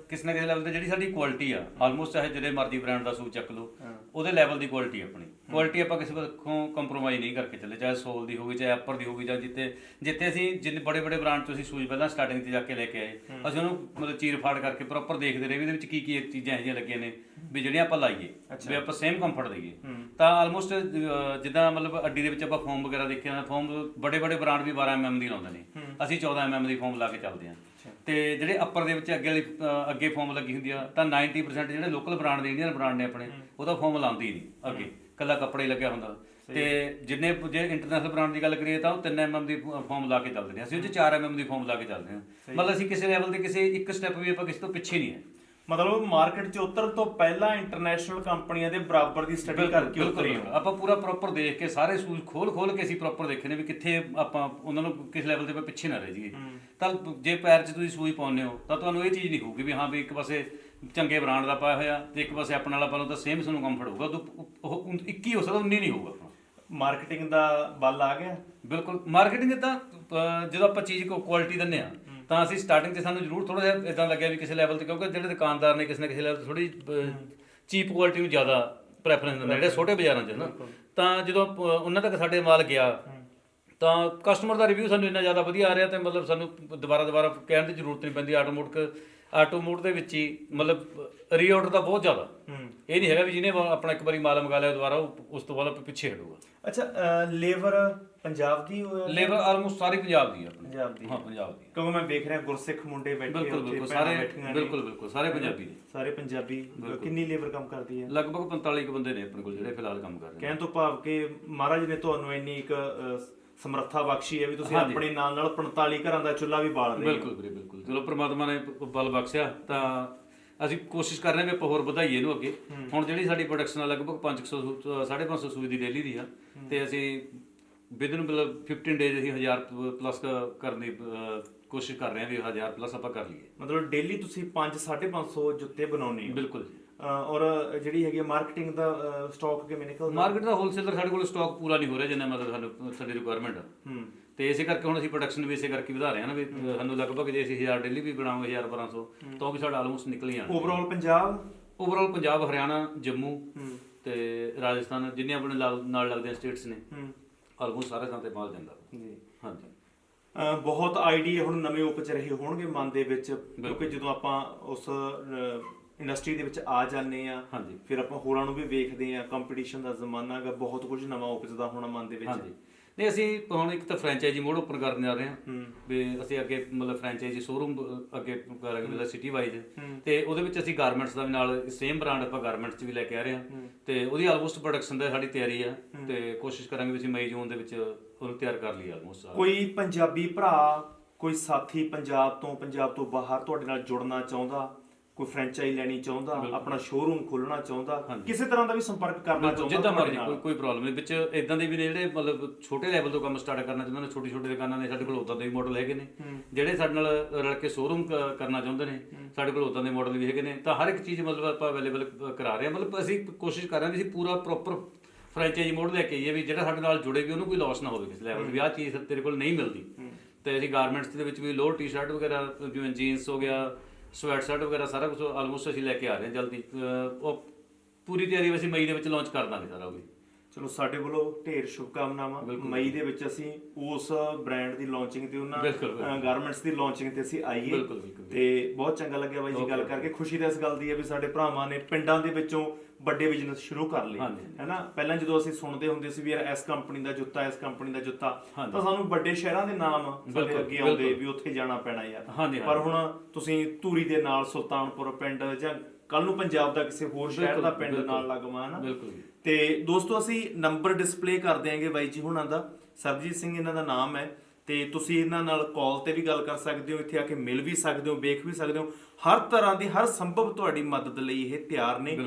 ਕਿਸੇ ਨਾ ਕਿਸੇ ਲੈਵਲ ਤੇ ਜਿਹੜੀ ਸਾਡੀ ਕੁਆਲਿਟੀ ਆ ਆਲਮੋਸਟ ਚਾਹੇ ਜਿਹੜੇ ਮਰਜ਼ੀ ਬ੍ਰਾਂਡ ਦਾ ਸੂਟ ਚੱਕ ਲਓ ਉਹਦੇ ਲੈਵਲ ਦੀ ਕੁਆਲਿਟੀ ਆਪਣੀ। ਕੁਆਲਿਟੀ ਆਪਾਂ ਕਿਸੇ ਪੱਖੋਂ ਕੰਪਰੋਮਾਈਜ਼ ਨਹੀਂ ਕਰਕੇ ਚੱਲੇ ਚਾਹੇ ਸੋਲ ਦੀ ਹੋਵੇ ਚਾਹੇ ਅੱਪਰ ਦੀ ਹੋਵੇ ਜਾਂ ਜਿੱਤੇ ਜਿੱਤੇ ਅਸੀਂ ਜਿੰਨੇ ਬੜੇ ਬੜੇ ਬ੍ਰਾਂਡ ਤੋਂ ਅਸੀਂ ਸੂਜ ਪਹਿਲਾਂ ਸਟਾਰਟਿੰਗ ਤੇ ਜਾ ਕੇ ਲੈ ਕੇ ਆਏ। ਅਸੀਂ ਉਹਨੂੰ ਮਤਲਬ ਚੀਰ ਫਾੜ ਕਰਕੇ ਪ੍ਰੋਪਰ ਦੇਖਦੇ ਰਹੇ ਵੀ ਇਹਦੇ ਵਿੱਚ ਕੀ ਕੀ ਚੀਜ਼ਾਂ ਇਹੋ ਜਿਹੀਆਂ ਲੱਗੀਆਂ ਨੇ ਵੀ ਜਿਹੜੀਆਂ ਆਪਾਂ ਲਾਈਏ ਵੀ ਆਪਾਂ ਸੇਮ ਕੰਫਰਟ ਦਈਏ। ਤਾਂ ਆਲਮੋਸਟ ਜਿੱਦਾਂ ਮਤਲਬ ਅੱਡੀ ਦੇ ਵਿੱਚ ਆਪਾਂ ਫੋਮ ਵਗੈਰਾ ਦੇਖਿਆ ਨਾ ਫੋਮ ਬੜੇ ਬੜੇ ਬ੍ਰਾਂਡ ਵੀ 12 mm ਦੀ ਲਾਉਂਦੇ ਨੇ। ਅਸੀਂ 14 mm ਦੀ ਫੋਮ ਲਾ ਕੇ ਚੱਲਦੇ ਹਾਂ। ਤੇ ਜਿਹੜੇ ਅੱਪਰ ਦੇ ਵਿੱਚ ਅੱਗੇ ਵਾਲੀ ਅੱਗੇ ਫੋਮ ਲੱਗੀ ਹੁੰਦੀ ਆ ਤਾਂ 90% ਜਿਹੜੇ ਲੋਕਲ ਬ੍ਰਾਂਡ ਦੇ ਇੰਡੀਅਨ ਬ੍ਰਾਂਡ ਨੇ ਆਪਣੇ ਉਹਦਾ ਫੋਮ ਲਾਉਂਦੀ ਹੀ ਨਹੀਂ ਅੱਗੇ। ਕੱਲਾ ਕੱਪੜੇ ਲੱਗਿਆ ਹੁੰਦਾ। ਤੇ ਜਿੰਨੇ ਜੇ ਇੰਟਰਨੈਸ਼ਨਲ ਬ੍ਰਾਂਡ ਦੀ ਗੱਲ ਕਰੀਏ ਤਾਂ ਉਹ 3 mm ਦੀ ਫੋਮ ਲਾ ਕੇ ਚੱਲਦੇ ਨੇ। ਅਸੀਂ ਉਹ 'ਚ 4 mm ਦੀ ਫੋਮ ਲਾ ਕੇ ਚੱਲਦੇ ਹਾਂ। ਮਤਲਬ ਅਸੀਂ ਕਿਸੇ ਲੈਵਲ ਤੇ ਕਿਸੇ ਇੱਕ ਸਟੈਪ ਵੀ ਆਪਾਂ ਕਿਸੇ ਤੋਂ ਪਿੱਛੇ ਨਹੀਂ ਹੈ। ਮਤਲਬ ਮਾਰਕੀਟ 'ਚ ਉਤਰਨ ਤੋਂ ਪਹਿਲਾਂ ਇੰਟਰਨੈਸ਼ਨਲ ਕੰਪਨੀਆਂ ਦੇ ਬਰਾਬਰ ਦੀ ਸਟੱਡੀ ਕਰਕੇ ਉਤਰੇ ਬਿਲਕੁਲ। ਆਪਾਂ ਪੂਰਾ ਪ੍ਰੋਪਰ ਦੇਖ ਕੇ ਸਾਰੇ ਸੂਲ ਖੋਲ ਖੋਲ ਕੇ ਅਸੀਂ ਪ੍ਰੋਪਰ ਦੇਖੇ ਨੇ ਵੀ ਕਿੱਥੇ ਆਪਾਂ ਉਹਨਾਂ ਨੂੰ ਕਿਸ ਲੈਵਲ ਤੇ ਪਿੱਛੇ ਨਾ ਰਹਿ ਜਾਈਏ। ਤਾਂ ਜੇ ਪੈਰ 'ਚ ਤੁਸੀਂ ਸੂਈ ਪਾਉਂਦੇ ਹੋ ਤਾਂ ਤੁਹਾਨੂੰ ਇਹ ਚੀਜ਼ ਨਹੀਂ ਹੋਊਗੀ ਵੀ ਹਾਂ ਵੀ ਇੱਕ ਪਾਸੇ ਚੰਗੇ ਬ੍ਰਾਂਡ ਦਾ ਪਾਇਆ ਹੋਇਆ ਤੇ ਇੱਕ ਪਾਸੇ ਆਪਣਾ ਵਾਲਾ ਪਾ ਲਓ ਤਾਂ ਸੇਮ ਤੁਹਾਨੂੰ ਕੰਫਰਟ ਹੋਊਗਾ। ਉਹ 21 ਹੋ ਸਕਦਾ 19 ਨਹੀਂ ਹੋਊਗਾ। ਆਪਣਾ ਮਾਰਕੀਟਿੰਗ ਦਾ ਬਲ ਆ ਗਿਆ। ਬਿਲਕੁਲ। ਮਾਰਕੀਟਿੰਗ ਤਾਂ ਜਦੋਂ ਆਪਾਂ ਚੀਜ਼ ਕੋ ਕੁਆਲਿਟੀ ਦਿੰਨੇ ਆ ਤਾਂ ਅਸੀਂ ਸਟਾਰਟਿੰਗ ਤੇ ਸਾਨੂੰ ਜ਼ਰੂਰ ਥੋੜਾ ਜਿਹਾ ਇਦਾਂ ਲੱਗਿਆ ਵੀ ਕਿਸੇ ਲੈਵਲ ਤੇ ਕਿਉਂਕਿ ਜਿਹੜੇ ਦੁਕਾਨਦਾਰ ਨੇ ਕਿਸੇ ਨਾ ਕਿਸੇ ਲੈਵਲ ਤੇ ਥੋੜੀ ਚੀਪ ਕੁਆਲਿਟੀ ਨੂੰ ਜ਼ਿਆਦਾ ਪ੍ਰੈਫਰੈਂਸ ਦਿੰਦੇ ਜਿਹੜੇ ਛੋਟੇ ਬਾਜ਼ਾਰਾਂ 'ਚ ਨਾ। ਤਾਂ ਜਦੋਂ ਉਹਨਾਂ ਤੱਕ ਸਾਡੇ ਮਾਲ ਗਿਆ ਤਾਂ ਕਸਟਮਰ ਦਾ ਰਿਵਿਊ ਸਾਨੂੰ ਇੰਨਾ ਜ਼ਿਆਦਾ ਵਧੀਆ ਆ ਰਿਹਾ ਤੇ ਮਤਲਬ ਸਾਨੂੰ ਦੁਬਾਰਾ ਦੁਬਾਰਾ ਕਹਿਣ ਦੀ ਜ਼ਰੂਰਤ ਨਹੀਂ ਪੈਂਦੀ ਆਟੋਮੋਟਿਕ ਆਟੋਮੋਟ ਦੇ ਵਿੱਚ ਹੀ ਮਤਲਬ ਰੀਆਰਡਰ ਦਾ ਬਹੁਤ ਜ਼ਿਆਦਾ। ਇਹ ਨਹੀਂ ਹੈਗਾ ਵੀ ਜਿਹਨੇ ਆਪਣਾ ਇੱਕ ਵਾਰੀ ਮਾਲ ਮੰਗਾ ਲਿਆ ਦੁਬਾਰਾ ਉਹ ਉਸ ਤੋਂ ਬਾਅਦ ਪਿੱਛੇ ਹਟੂਗਾ। ਅੱਛਾ ਲੇਬਰ ਪੰਜਾਬ ਦੀ ਹੋਇਆ ਲੇਬਰ ਆਲਮੋਸਟ ਸਾਰੀ ਪੰਜਾਬ ਦੀ ਆਪਣੀ। ਪੰਜਾਬ ਦੀ ਹਾਂ ਪੰਜਾਬ ਦੀ। ਕਿਉਂਕਿ ਮੈਂ ਵੇਖ ਰਿਹਾ ਗੁਰਸਿੱਖ ਮੁੰਡੇ ਬੈਠੇ ਬਿਲਕੁਲ ਬਿਲਕੁਲ ਸਾਰੇ। ਬਿਲਕੁਲ ਬਿਲਕੁਲ ਸਾਰੇ ਪੰਜਾਬੀ ਨੇ। ਸਾਰੇ ਪੰਜਾਬੀ ਕਿੰਨੀ ਲੇਬਰ ਕੰਮ ਕਰਦੀ ਹੈ? ਲਗਭਗ 45 ਕੁ ਬੰਦੇ ਨੇ ਆਪਣੇ ਕੋਲ ਜਿਹੜੇ ਫਿਲਹਾਲ ਕੰਮ ਕਰ ਰਹੇ ਨੇ। ਕਹਿਣ ਤੋਂ ਭਾਵ ਕਿ ਮਹਾਰਾਜ ਨੇ ਤੁਹਾਨੂੰ ਇੰਨੀ ਇੱਕ ਸਮਰੱਥਾ ਬਖਸ਼ੀ ਹੈ ਵੀ ਤੁਸੀਂ ਆਪਣੇ ਨਾਲ ਨਾਲ 45 ਘਰਾਂ ਦਾ ਚੁੱਲ੍ਹਾ ਵੀ ਬਾਲ ਰਹੇ ਹੋ। ਬਿਲਕੁਲ ਵੀਰੇ ਬਿਲਕੁਲ। ਚਲੋ ਪ੍ਰਮਾਤਮਾ ਨੇ ਬਲ ਬਖਸ਼ਿਆ ਤਾਂ ਅਸੀਂ ਕੋਸ਼ਿਸ਼ ਕਰ ਰਹੇ ਹਾਂ ਵੀ ਹੋਰ ਵਧਾਈਏ ਇਹਨੂੰ ਅੱਗੇ। ਹੁਣ ਜਿਹੜੀ ਸਾਡੀ ਪ੍ਰੋਡਕਸ਼ਨ ਆ ਲਗਭਗ 500 550 ਸੂਈ ਦੀ ਡੇਲੀ ਦੀ ਆ ਤੇ ਅਸੀਂ ਵਿਦਨ ਮਤਲਬ 15 ਡੇਜ਼ ਅਸੀਂ 1000 ਪਲੱਸ ਕਰਨ ਦੀ ਕੋਸ਼ਿਸ਼ ਕਰ ਰਹੇ ਹਾਂ ਵੀ 1000 ਪਲੱਸ ਆਪਾਂ ਕਰ ਲਈਏ। ਮਤਲਬ ਡੇਲੀ ਤੁਸੀਂ 5 550 ਜੁੱਤੇ ਬਣਾਉਣੇ ਹੋ। ਬਿਲਕੁਲ। ਔਰ ਜਿਹੜੀ ਹੈਗੀ ਮਾਰਕੀਟਿੰਗ ਦਾ ਸਟਾਕ ਕਿਵੇਂ ਨਿਕਲਦਾ? ਮਾਰਕੀਟ ਦਾ ਹੋਲਸੇਲਰ ਸਾਡੇ ਕੋਲ ਸਟਾਕ ਪੂਰਾ ਨਹੀਂ ਹੋ ਰਿਹਾ ਜਿੰਨਾ ਮਤਲਬ ਸਾਨੂੰ ਸਾਡੀ ਰਿਕੁਆਇਰਮੈਂਟ ਆ। ਹੂੰ। ਤੇ ਇਸੇ ਕਰਕੇ ਹੁਣ ਅਸੀਂ ਪ੍ਰੋਡਕਸ਼ਨ ਵੀ ਇਸੇ ਕਰਕੇ ਵਧਾ ਰਹੇ ਹਾਂ ਨਾ ਵੀ ਸਾਨੂੰ ਲਗਭਗ ਜੇ ਅਸੀਂ 1000 ਡੇਲੀ ਵੀ ਬਣਾਵਾਂਗੇ 1000 1200 ਤਾਂ ਵੀ ਸਾਡਾ ਆਲਮੋਸਟ ਨਿਕਲ ਹੀ ਜਾਣਾ। ਓਵਰਆਲ ਪੰਜਾਬ? ਓਵਰਆਲ ਪੰਜਾਬ ਹਰਿਆਣਾ ਜੰਮੂ ਤੇ ਰਾਜਸਥਾਨ ਜਿੰਨੇ ਆਪਣੇ ਨਾਲ ਲੱਗਦੇ ਸਟੇਟਸ ਨੇ। ਆਲਮੋਸਟ ਸਾਰੇ ਥਾਂ ਤੇ ਮਾਲ ਜਾਂਦਾ। ਜੀ। ਹਾਂਜੀ। ਬਹੁਤ ਆਈਡੀਆ ਹੁਣ ਨਵੇਂ ਉਪਜ ਰਹੇ ਹੋਣਗੇ ਮਨ ਦੇ ਵਿੱਚ ਕਿਉਂਕਿ ਜਦੋਂ ਆਪਾਂ ਉਸ ਇੰਡਸਟਰੀ ਦੇ ਵਿੱਚ ਆ ਜਾਂਦੇ ਆ ਹਾਂਜੀ। ਫਿਰ ਆਪਾਂ ਹੋਰਾਂ ਨੂੰ ਵੀ ਵੇਖਦੇ ਆ ਕੰਪੀਟੀਸ਼ਨ ਦਾ ਜ਼ਮਾਨਾ ਹੈਗਾ ਬਹੁਤ ਕੁਝ ਨਵਾਂ ਉਪਜਦਾ ਹੋਣਾ ਮਨ ਦੇ ਵਿੱਚ। ਹਾਂਜੀ। ਨਹੀਂ ਅਸੀਂ ਹੁਣ ਇੱਕ ਤਾਂ ਫਰੈਂਚਾਈਜ਼ੀ ਮੋਡ ਓਪਨ ਕਰਨ ਜਾ ਰਹੇ ਹਾਂ। ਵੀ ਅਸੀਂ ਅੱਗੇ ਮਤਲਬ ਫਰੈਂਚਾਈਜ਼ੀ ਸ਼ੋਰੂਮ ਅੱਗੇ ਕਰਾਂਗੇ ਜਿਹੜਾ ਸਿਟੀ ਵਾਈਜ਼। ਤੇ ਉਹਦੇ ਵਿੱਚ ਅਸੀਂ ਗਾਰਮੈਂਟਸ ਦਾ ਵੀ ਨਾਲ ਸੇਮ ਬ੍ਰਾਂਡ ਆਪਾਂ ਗਾਰਮੈਂਟਸ 'ਚ ਵੀ ਲੈ ਕੇ ਆ ਰਹੇ ਹਾਂ। ਤੇ ਉਹਦੀ ਆਲਮੋਸਟ ਪ੍ਰੋਡਕਸ਼ਨ ਦਾ ਸਾਡੀ ਤਿਆਰੀ ਆ। ਤੇ ਕੋਸ਼ਿਸ਼ ਕਰਾਂਗੇ ਵੀ ਅਸੀਂ ਮਈ ਜੂਨ ਦੇ ਵਿੱਚ ਉਹਨੂੰ ਤਿਆਰ ਕਰ ਲਈਏ ਆਲਮੋਸਟ ਕੋਈ ਪੰਜਾਬੀ ਭਰਾ ਕੋਈ ਸਾਥੀ ਪੰਜਾਬ ਤੋਂ ਪੰਜਾਬ ਤੋਂ ਬਾਹਰ ਤੁਹਾਡੇ ਨਾਲ ਜੁੜਨਾ ਚਾਹੁੰਦਾ? ਕੋਈ ਫਰੈਂਚਾਈਜ਼ ਲੈਣੀ ਚਾਹੁੰਦਾ ਆਪਣਾ ਸ਼ੋਰੂਮ ਖੋਲਣਾ ਚਾਹੁੰਦਾ ਕਿਸੇ ਤਰ੍ਹਾਂ ਦਾ ਵੀ ਸੰਪਰਕ ਕਰਨਾ ਚਾਹੁੰਦਾ ਜਿੱਦਾਂ ਮਰਜ਼ੀ। ਕੋਈ ਕੋਈ ਪ੍ਰੋਬਲਮ ਨਹੀਂ। ਵਿੱਚ ਇਦਾਂ ਦੇ ਵੀ ਨੇ ਜਿਹੜੇ ਮਤਲਬ ਛੋਟੇ ਲੈਵਲ ਤੋਂ ਕੰਮ ਸਟਾਰਟ ਕਰਨਾ ਚਾਹੁੰਦੇ ਨੇ ਛੋਟੀ ਛੋਟੀ ਦੁਕਾਨਾਂ ਨੇ ਸਾਡੇ ਕੋਲ ਉਦਾਂ ਦੇ ਵੀ ਮਾਡਲ ਹੈਗੇ ਨੇ। ਜਿਹੜੇ ਸਾਡੇ ਨਾਲ ਰਲ ਕੇ ਸ਼ੋਰੂਮ ਕਰਨਾ ਚਾਹੁੰਦੇ ਨੇ ਸਾਡੇ ਕੋਲ ਉਦਾਂ ਦੇ ਮਾਡਲ ਵੀ ਹੈਗੇ ਨੇ। ਤਾਂ ਹਰ ਇੱਕ ਚੀਜ਼ ਮਤਲਬ ਆਪਾਂ ਅਵੇਲੇਬਲ ਕਰਾ ਰਹੇ ਹਾਂ। ਮਤਲਬ ਅਸੀਂ ਕੋਸ਼ਿਸ਼ ਕਰ ਰਹੇ ਹਾਂ ਵੀ ਅਸੀਂ ਪੂਰਾ ਪ੍ਰੋਪਰ ਫਰੈਂਚਾਈਜ਼ੀ ਮੋਡ ਲੈ ਕੇ ਆਈਏ ਵੀ ਜਿਹੜਾ ਸਾਡੇ ਨਾਲ ਜੁੜੇ ਵੀ ਉਹਨੂੰ ਕੋਈ ਲਾਸ ਨਾ ਹੋਵੇ ਕਿਸੇ ਲੈਵਲ ਤੇ ਵੀ। ਆਹ ਚੀਜ਼ ਤੇਰੇ ਕੋਲ ਨਹੀਂ ਮਿਲਦੀ। ਤੇ ਅਸੀਂ ਗਾਰਮੈਂਟਸ ਦੇ ਵਿੱਚ ਵੀ ਲੋਅਰ ਟੀ-ਸ਼ਰਟ ਵਗੈਰਾ ਜਿਵੇਂ ਜੀਨਸ ਹੋ ਗਿਆ ਸਵੈਟ ਸ਼ਰਟ ਵਗੈਰਾ ਸਾਰਾ ਕੁਝ ਆਲਮੋਸਟ ਅਸੀਂ ਲੈ ਕੇ ਆ ਰਹੇ ਹਾਂ ਜਲਦੀ। ਅਹ ਉਹ ਪੂਰੀ ਤਿਆਰੀ ਅਸੀਂ ਮਈ ਦੇ ਵਿੱਚ ਲਾਂਚ ਕਰ ਦਾਂਗੇ ਸਾਰਾ ਉਹ ਵੀ ਚਲੋ ਸਾਡੇ ਵੱਲੋਂ ਢੇਰ ਸ਼ੁਭਕਾਮਨਾਵਾਂ ਮਈ ਦੇ ਵਿੱਚ ਅਸੀਂ ਉਸ ਬ੍ਰਾਂਡ ਦੀ ਲਾਂਚਿੰਗ ਤੇ ਉਹਨਾਂ। ਗਾਰਮੈਂਟਸ ਦੀ ਲਾਂਚਿੰਗ ਤੇ ਅਸੀਂ ਆਈਏ। ਤੇ ਬਹੁਤ ਚੰਗਾ ਲੱਗਿਆ ਬਾਈ ਜੀ ਗੱਲ ਕਰਕੇ ਖੁਸ਼ੀ ਤਾਂ ਇਸ ਗੱਲ ਦੀ ਹੈ ਵੀ ਸਾਡੇ ਭਰਾਵਾਂ ਨੇ ਪਿੰਡਾਂ ਦੇ ਵਿੱਚੋਂ ਵੱਡੇ ਬਿਜ਼ਨਸ ਸ਼ੁਰੂ ਕਰ ਲਏ। ਹੈਨਾ ਪਹਿਲਾਂ ਜਦੋਂ ਅਸੀਂ ਸੁਣਦੇ ਹੁੰਦੇ ਸੀ ਵੀ ਯਾਰ ਇਸ ਕੰਪਨੀ ਦਾ ਜੁੱਤਾ ਇਸ ਕੰਪਨੀ ਦਾ ਜੁੱਤਾ। ਤਾਂ ਸਾਨੂੰ ਵੱਡੇ ਸ਼ਹਿਰਾਂ ਦੇ ਨਾਮ ਸਾਡੇ ਅੱਗੇ ਆਉਂਦੇ। ਵੀ ਉੱਥੇ ਜਾਣਾ ਪੈਣਾ ਯਾਰ ਪਰ। ਹੁਣ ਤੁਸੀਂ ਧੂਰੀ ਦੇ ਨਾਲ ਸੁਲਤਾਨਪੁਰ ਪਿੰਡ ਜਾਂ ਕੱਲ ਨੂੰ ਪੰਜਾਬ ਦਾ ਕਿਸੇ ਹੋਰ ਸ਼ਹਿਰ ਦਾ ਪਿੰਡ। ਨਾਲ ਲੱਗਵਾ ਹਨਾ ਬਿਲਕੁਲ ਤੇ ਦੋਸਤੋ ਅਸੀਂ ਨੰਬਰ ਡਿਸਪਲੇ ਕਰ ਦਿਆਂਗੇ ਬਾਈ ਜੀ ਹੁਣਾਂ ਦਾ। ਸਰਜੀਤ ਸਿੰਘ ਇਹਨਾਂ ਦਾ ਨਾਮ ਹੈ। ਤੇ ਤੁਸੀਂ ਇਹਨਾਂ ਨਾਲ ਕਾਲ ਤੇ ਵੀ ਗੱਲ ਕਰ ਸਕਦੇ ਹੋ ਇੱਥੇ ਆ ਕੇ ਮਿਲ ਵੀ ਸਕਦੇ ਹੋ ਵੇਖ ਵੀ ਸਕਦੇ ਹੋ। ਹਰ ਤਰ੍ਹਾਂ ਦੀ ਹਰ ਸੰਭਵ ਤੁਹਾਡੀ ਮਦਦ ਲਈ ਇਹ ਤਿਆਰ ਨੇ।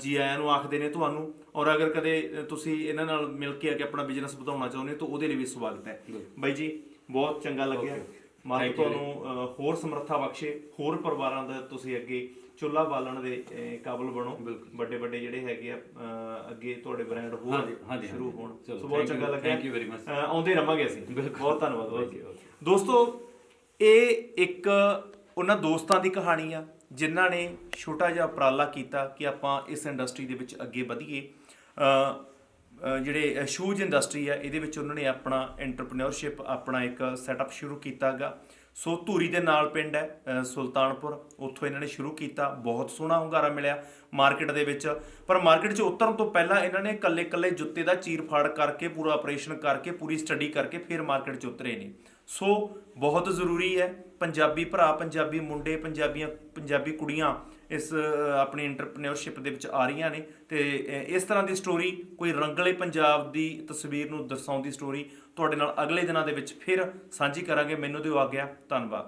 ਜੀ ਆਇਆਂ ਨੂੰ ਆਖਦੇ ਨੇ ਤੁਹਾਨੂੰ। ਔਰ ਅਗਰ ਕਦੇ ਤੁਸੀਂ ਇਹਨਾਂ ਨਾਲ ਮਿਲ ਕੇ ਆ ਕੇ ਆਪਣਾ ਬਿਜ਼ਨਸ ਵਧਾਉਣਾ ਚਾਹੁੰਦੇ ਹੋ ਤਾਂ ਉਹਦੇ ਲਈ ਵੀ ਸਵਾਗਤ ਹੈ। ਬਾਈ ਜੀ ਬਹੁਤ ਚੰਗਾ ਲੱਗਿਆ। ਮਾਲਕ। ਤੁਹਾਨੂੰ ਹੋਰ ਸਮਰੱਥਾ ਬਖਸ਼ੇ ਹੋਰ ਪਰਿਵਾਰਾਂ ਦਾ ਤੁਸੀਂ ਅੱਗੇ ਚੁੱਲ੍ਹਾ ਬਾਲਣ ਦੇ ਅਹ, ਕਾਬਲ ਬਣੋ ਬਿਲਕੁਲ। ਵੱਡੇ ਵੱਡੇ ਜਿਹੜੇ ਹੈਗੇ ਆ ਅਹ, ਅੱਗੇ ਤੁਹਾਡੇ ਬ੍ਰਾਂਡ ਹੋਰ ਹਾਂਜੀ, ਹਾਂਜੀ, ਸ਼ੁਰੂ ਹਾਂਜੀ। ਹੋਣ ਚਲੋ, ਸੋ ਬਹੁਤ thank ਚੰਗਾ ਲੱਗਿਆ thank you very much. ਅਹ, ਆਉਂਦੇ ਰਵਾਂਗੇ ਅਸੀਂ ਬਿਲਕੁਲ। ਬਹੁਤ ਧੰਨਵਾਦ ਬਾਈ ਜੀ. ਦੋਸਤੋ ਇਹ ਇੱਕ ਉਹਨਾਂ ਦੋਸਤਾਂ ਦੀ ਕਹਾਣੀ ਆ ਜਿਨ੍ਹਾਂ ਨੇ ਛੋਟਾ ਜਿਹਾ ਉਪਰਾਲਾ ਕੀਤਾ ਕਿ ਆਪਾਂ ਇਸ ਇੰਡਸਟਰੀ ਦੇ ਵਿੱਚ ਅੱਗੇ ਵਧੀਏ ਅਹ, ਅਹ, ਜਿਹੜੇ ਸ਼ੂਜ਼ ਇੰਡਸਟਰੀ ਆ ਇਹਦੇ ਵਿੱਚ ਉਹਨਾਂ ਨੇ ਆਪਣਾ ਐਂਟਰਪ੍ਰੀਨਿਓਰਸ਼ਿਪ ਆਪਣਾ ਇੱਕ ਸੈਟਅਪ ਸ਼ੁਰੂ ਕੀਤਾਗਾ ਸੋ ਧੂਰੀ ਦੇ ਨਾਲ ਪਿੰਡ ਹੈ ਸੁਲਤਾਨਪੁਰ। ਉੱਥੋਂ ਇਹਨਾਂ ਨੇ ਸ਼ੁਰੂ ਕੀਤਾ, ਬਹੁਤ ਸੋਹਣਾ ਹੁੰਗਾਰਾ ਮਿਲਿਆ ਮਾਰਕੀਟ ਦੇ ਵਿੱਚ। ਪਰ ਮਾਰਕੀਟ 'ਚ ਉਤਰਨ ਤੋਂ ਪਹਿਲਾਂ ਇਹਨਾਂ ਨੇ ਕੱਲੇ-ਕੱਲੇ ਜੁੱਤੇ ਦਾ ਚੀਰ-ਫਾੜ ਕਰਕੇ, ਪੂਰਾ ਆਪਰੇਸ਼ਨ ਕਰਕੇ, ਪੂਰੀ ਸਟੱਡੀ ਕਰਕੇ ਫਿਰ ਮਾਰਕੀਟ 'ਚ ਉਤਰੇ ਨੇ। ਸੋ ਬਹੁਤ ਜ਼ਰੂਰੀ ਹੈ, ਪੰਜਾਬੀ ਭਰਾ, ਪੰਜਾਬੀ ਮੁੰਡੇ, ਪੰਜਾਬੀਆਂ, ਪੰਜਾਬੀ ਕੁੜੀਆਂ ਇਸ ਆਪਣੀ ਐਂਟਰਪ੍ਰੀਨਿਓਰਸ਼ਿਪ ਦੇ ਵਿੱਚ ਆ ਰਹੀਆਂ ਨੇ। ਤੇ ਇਸ ਤਰ੍ਹਾਂ ਦੀ ਸਟੋਰੀ ਕੋਈ ਰੰਗਲੇ ਪੰਜਾਬ ਦੀ ਤਸਵੀਰ ਨੂੰ ਦਰਸਾਉਂਦੀ ਸਟੋਰੀ ਤੁਹਾਡੇ ਨਾਲ ਅਗਲੇ ਦਿਨਾਂ ਦੇ ਵਿੱਚ ਫਿਰ ਸਾਂਝੀ ਕਰਾਂਗੇ। ਮੈਨੂੰ ਦਿਓ ਆਗਿਆ, ਧੰਨਵਾਦ।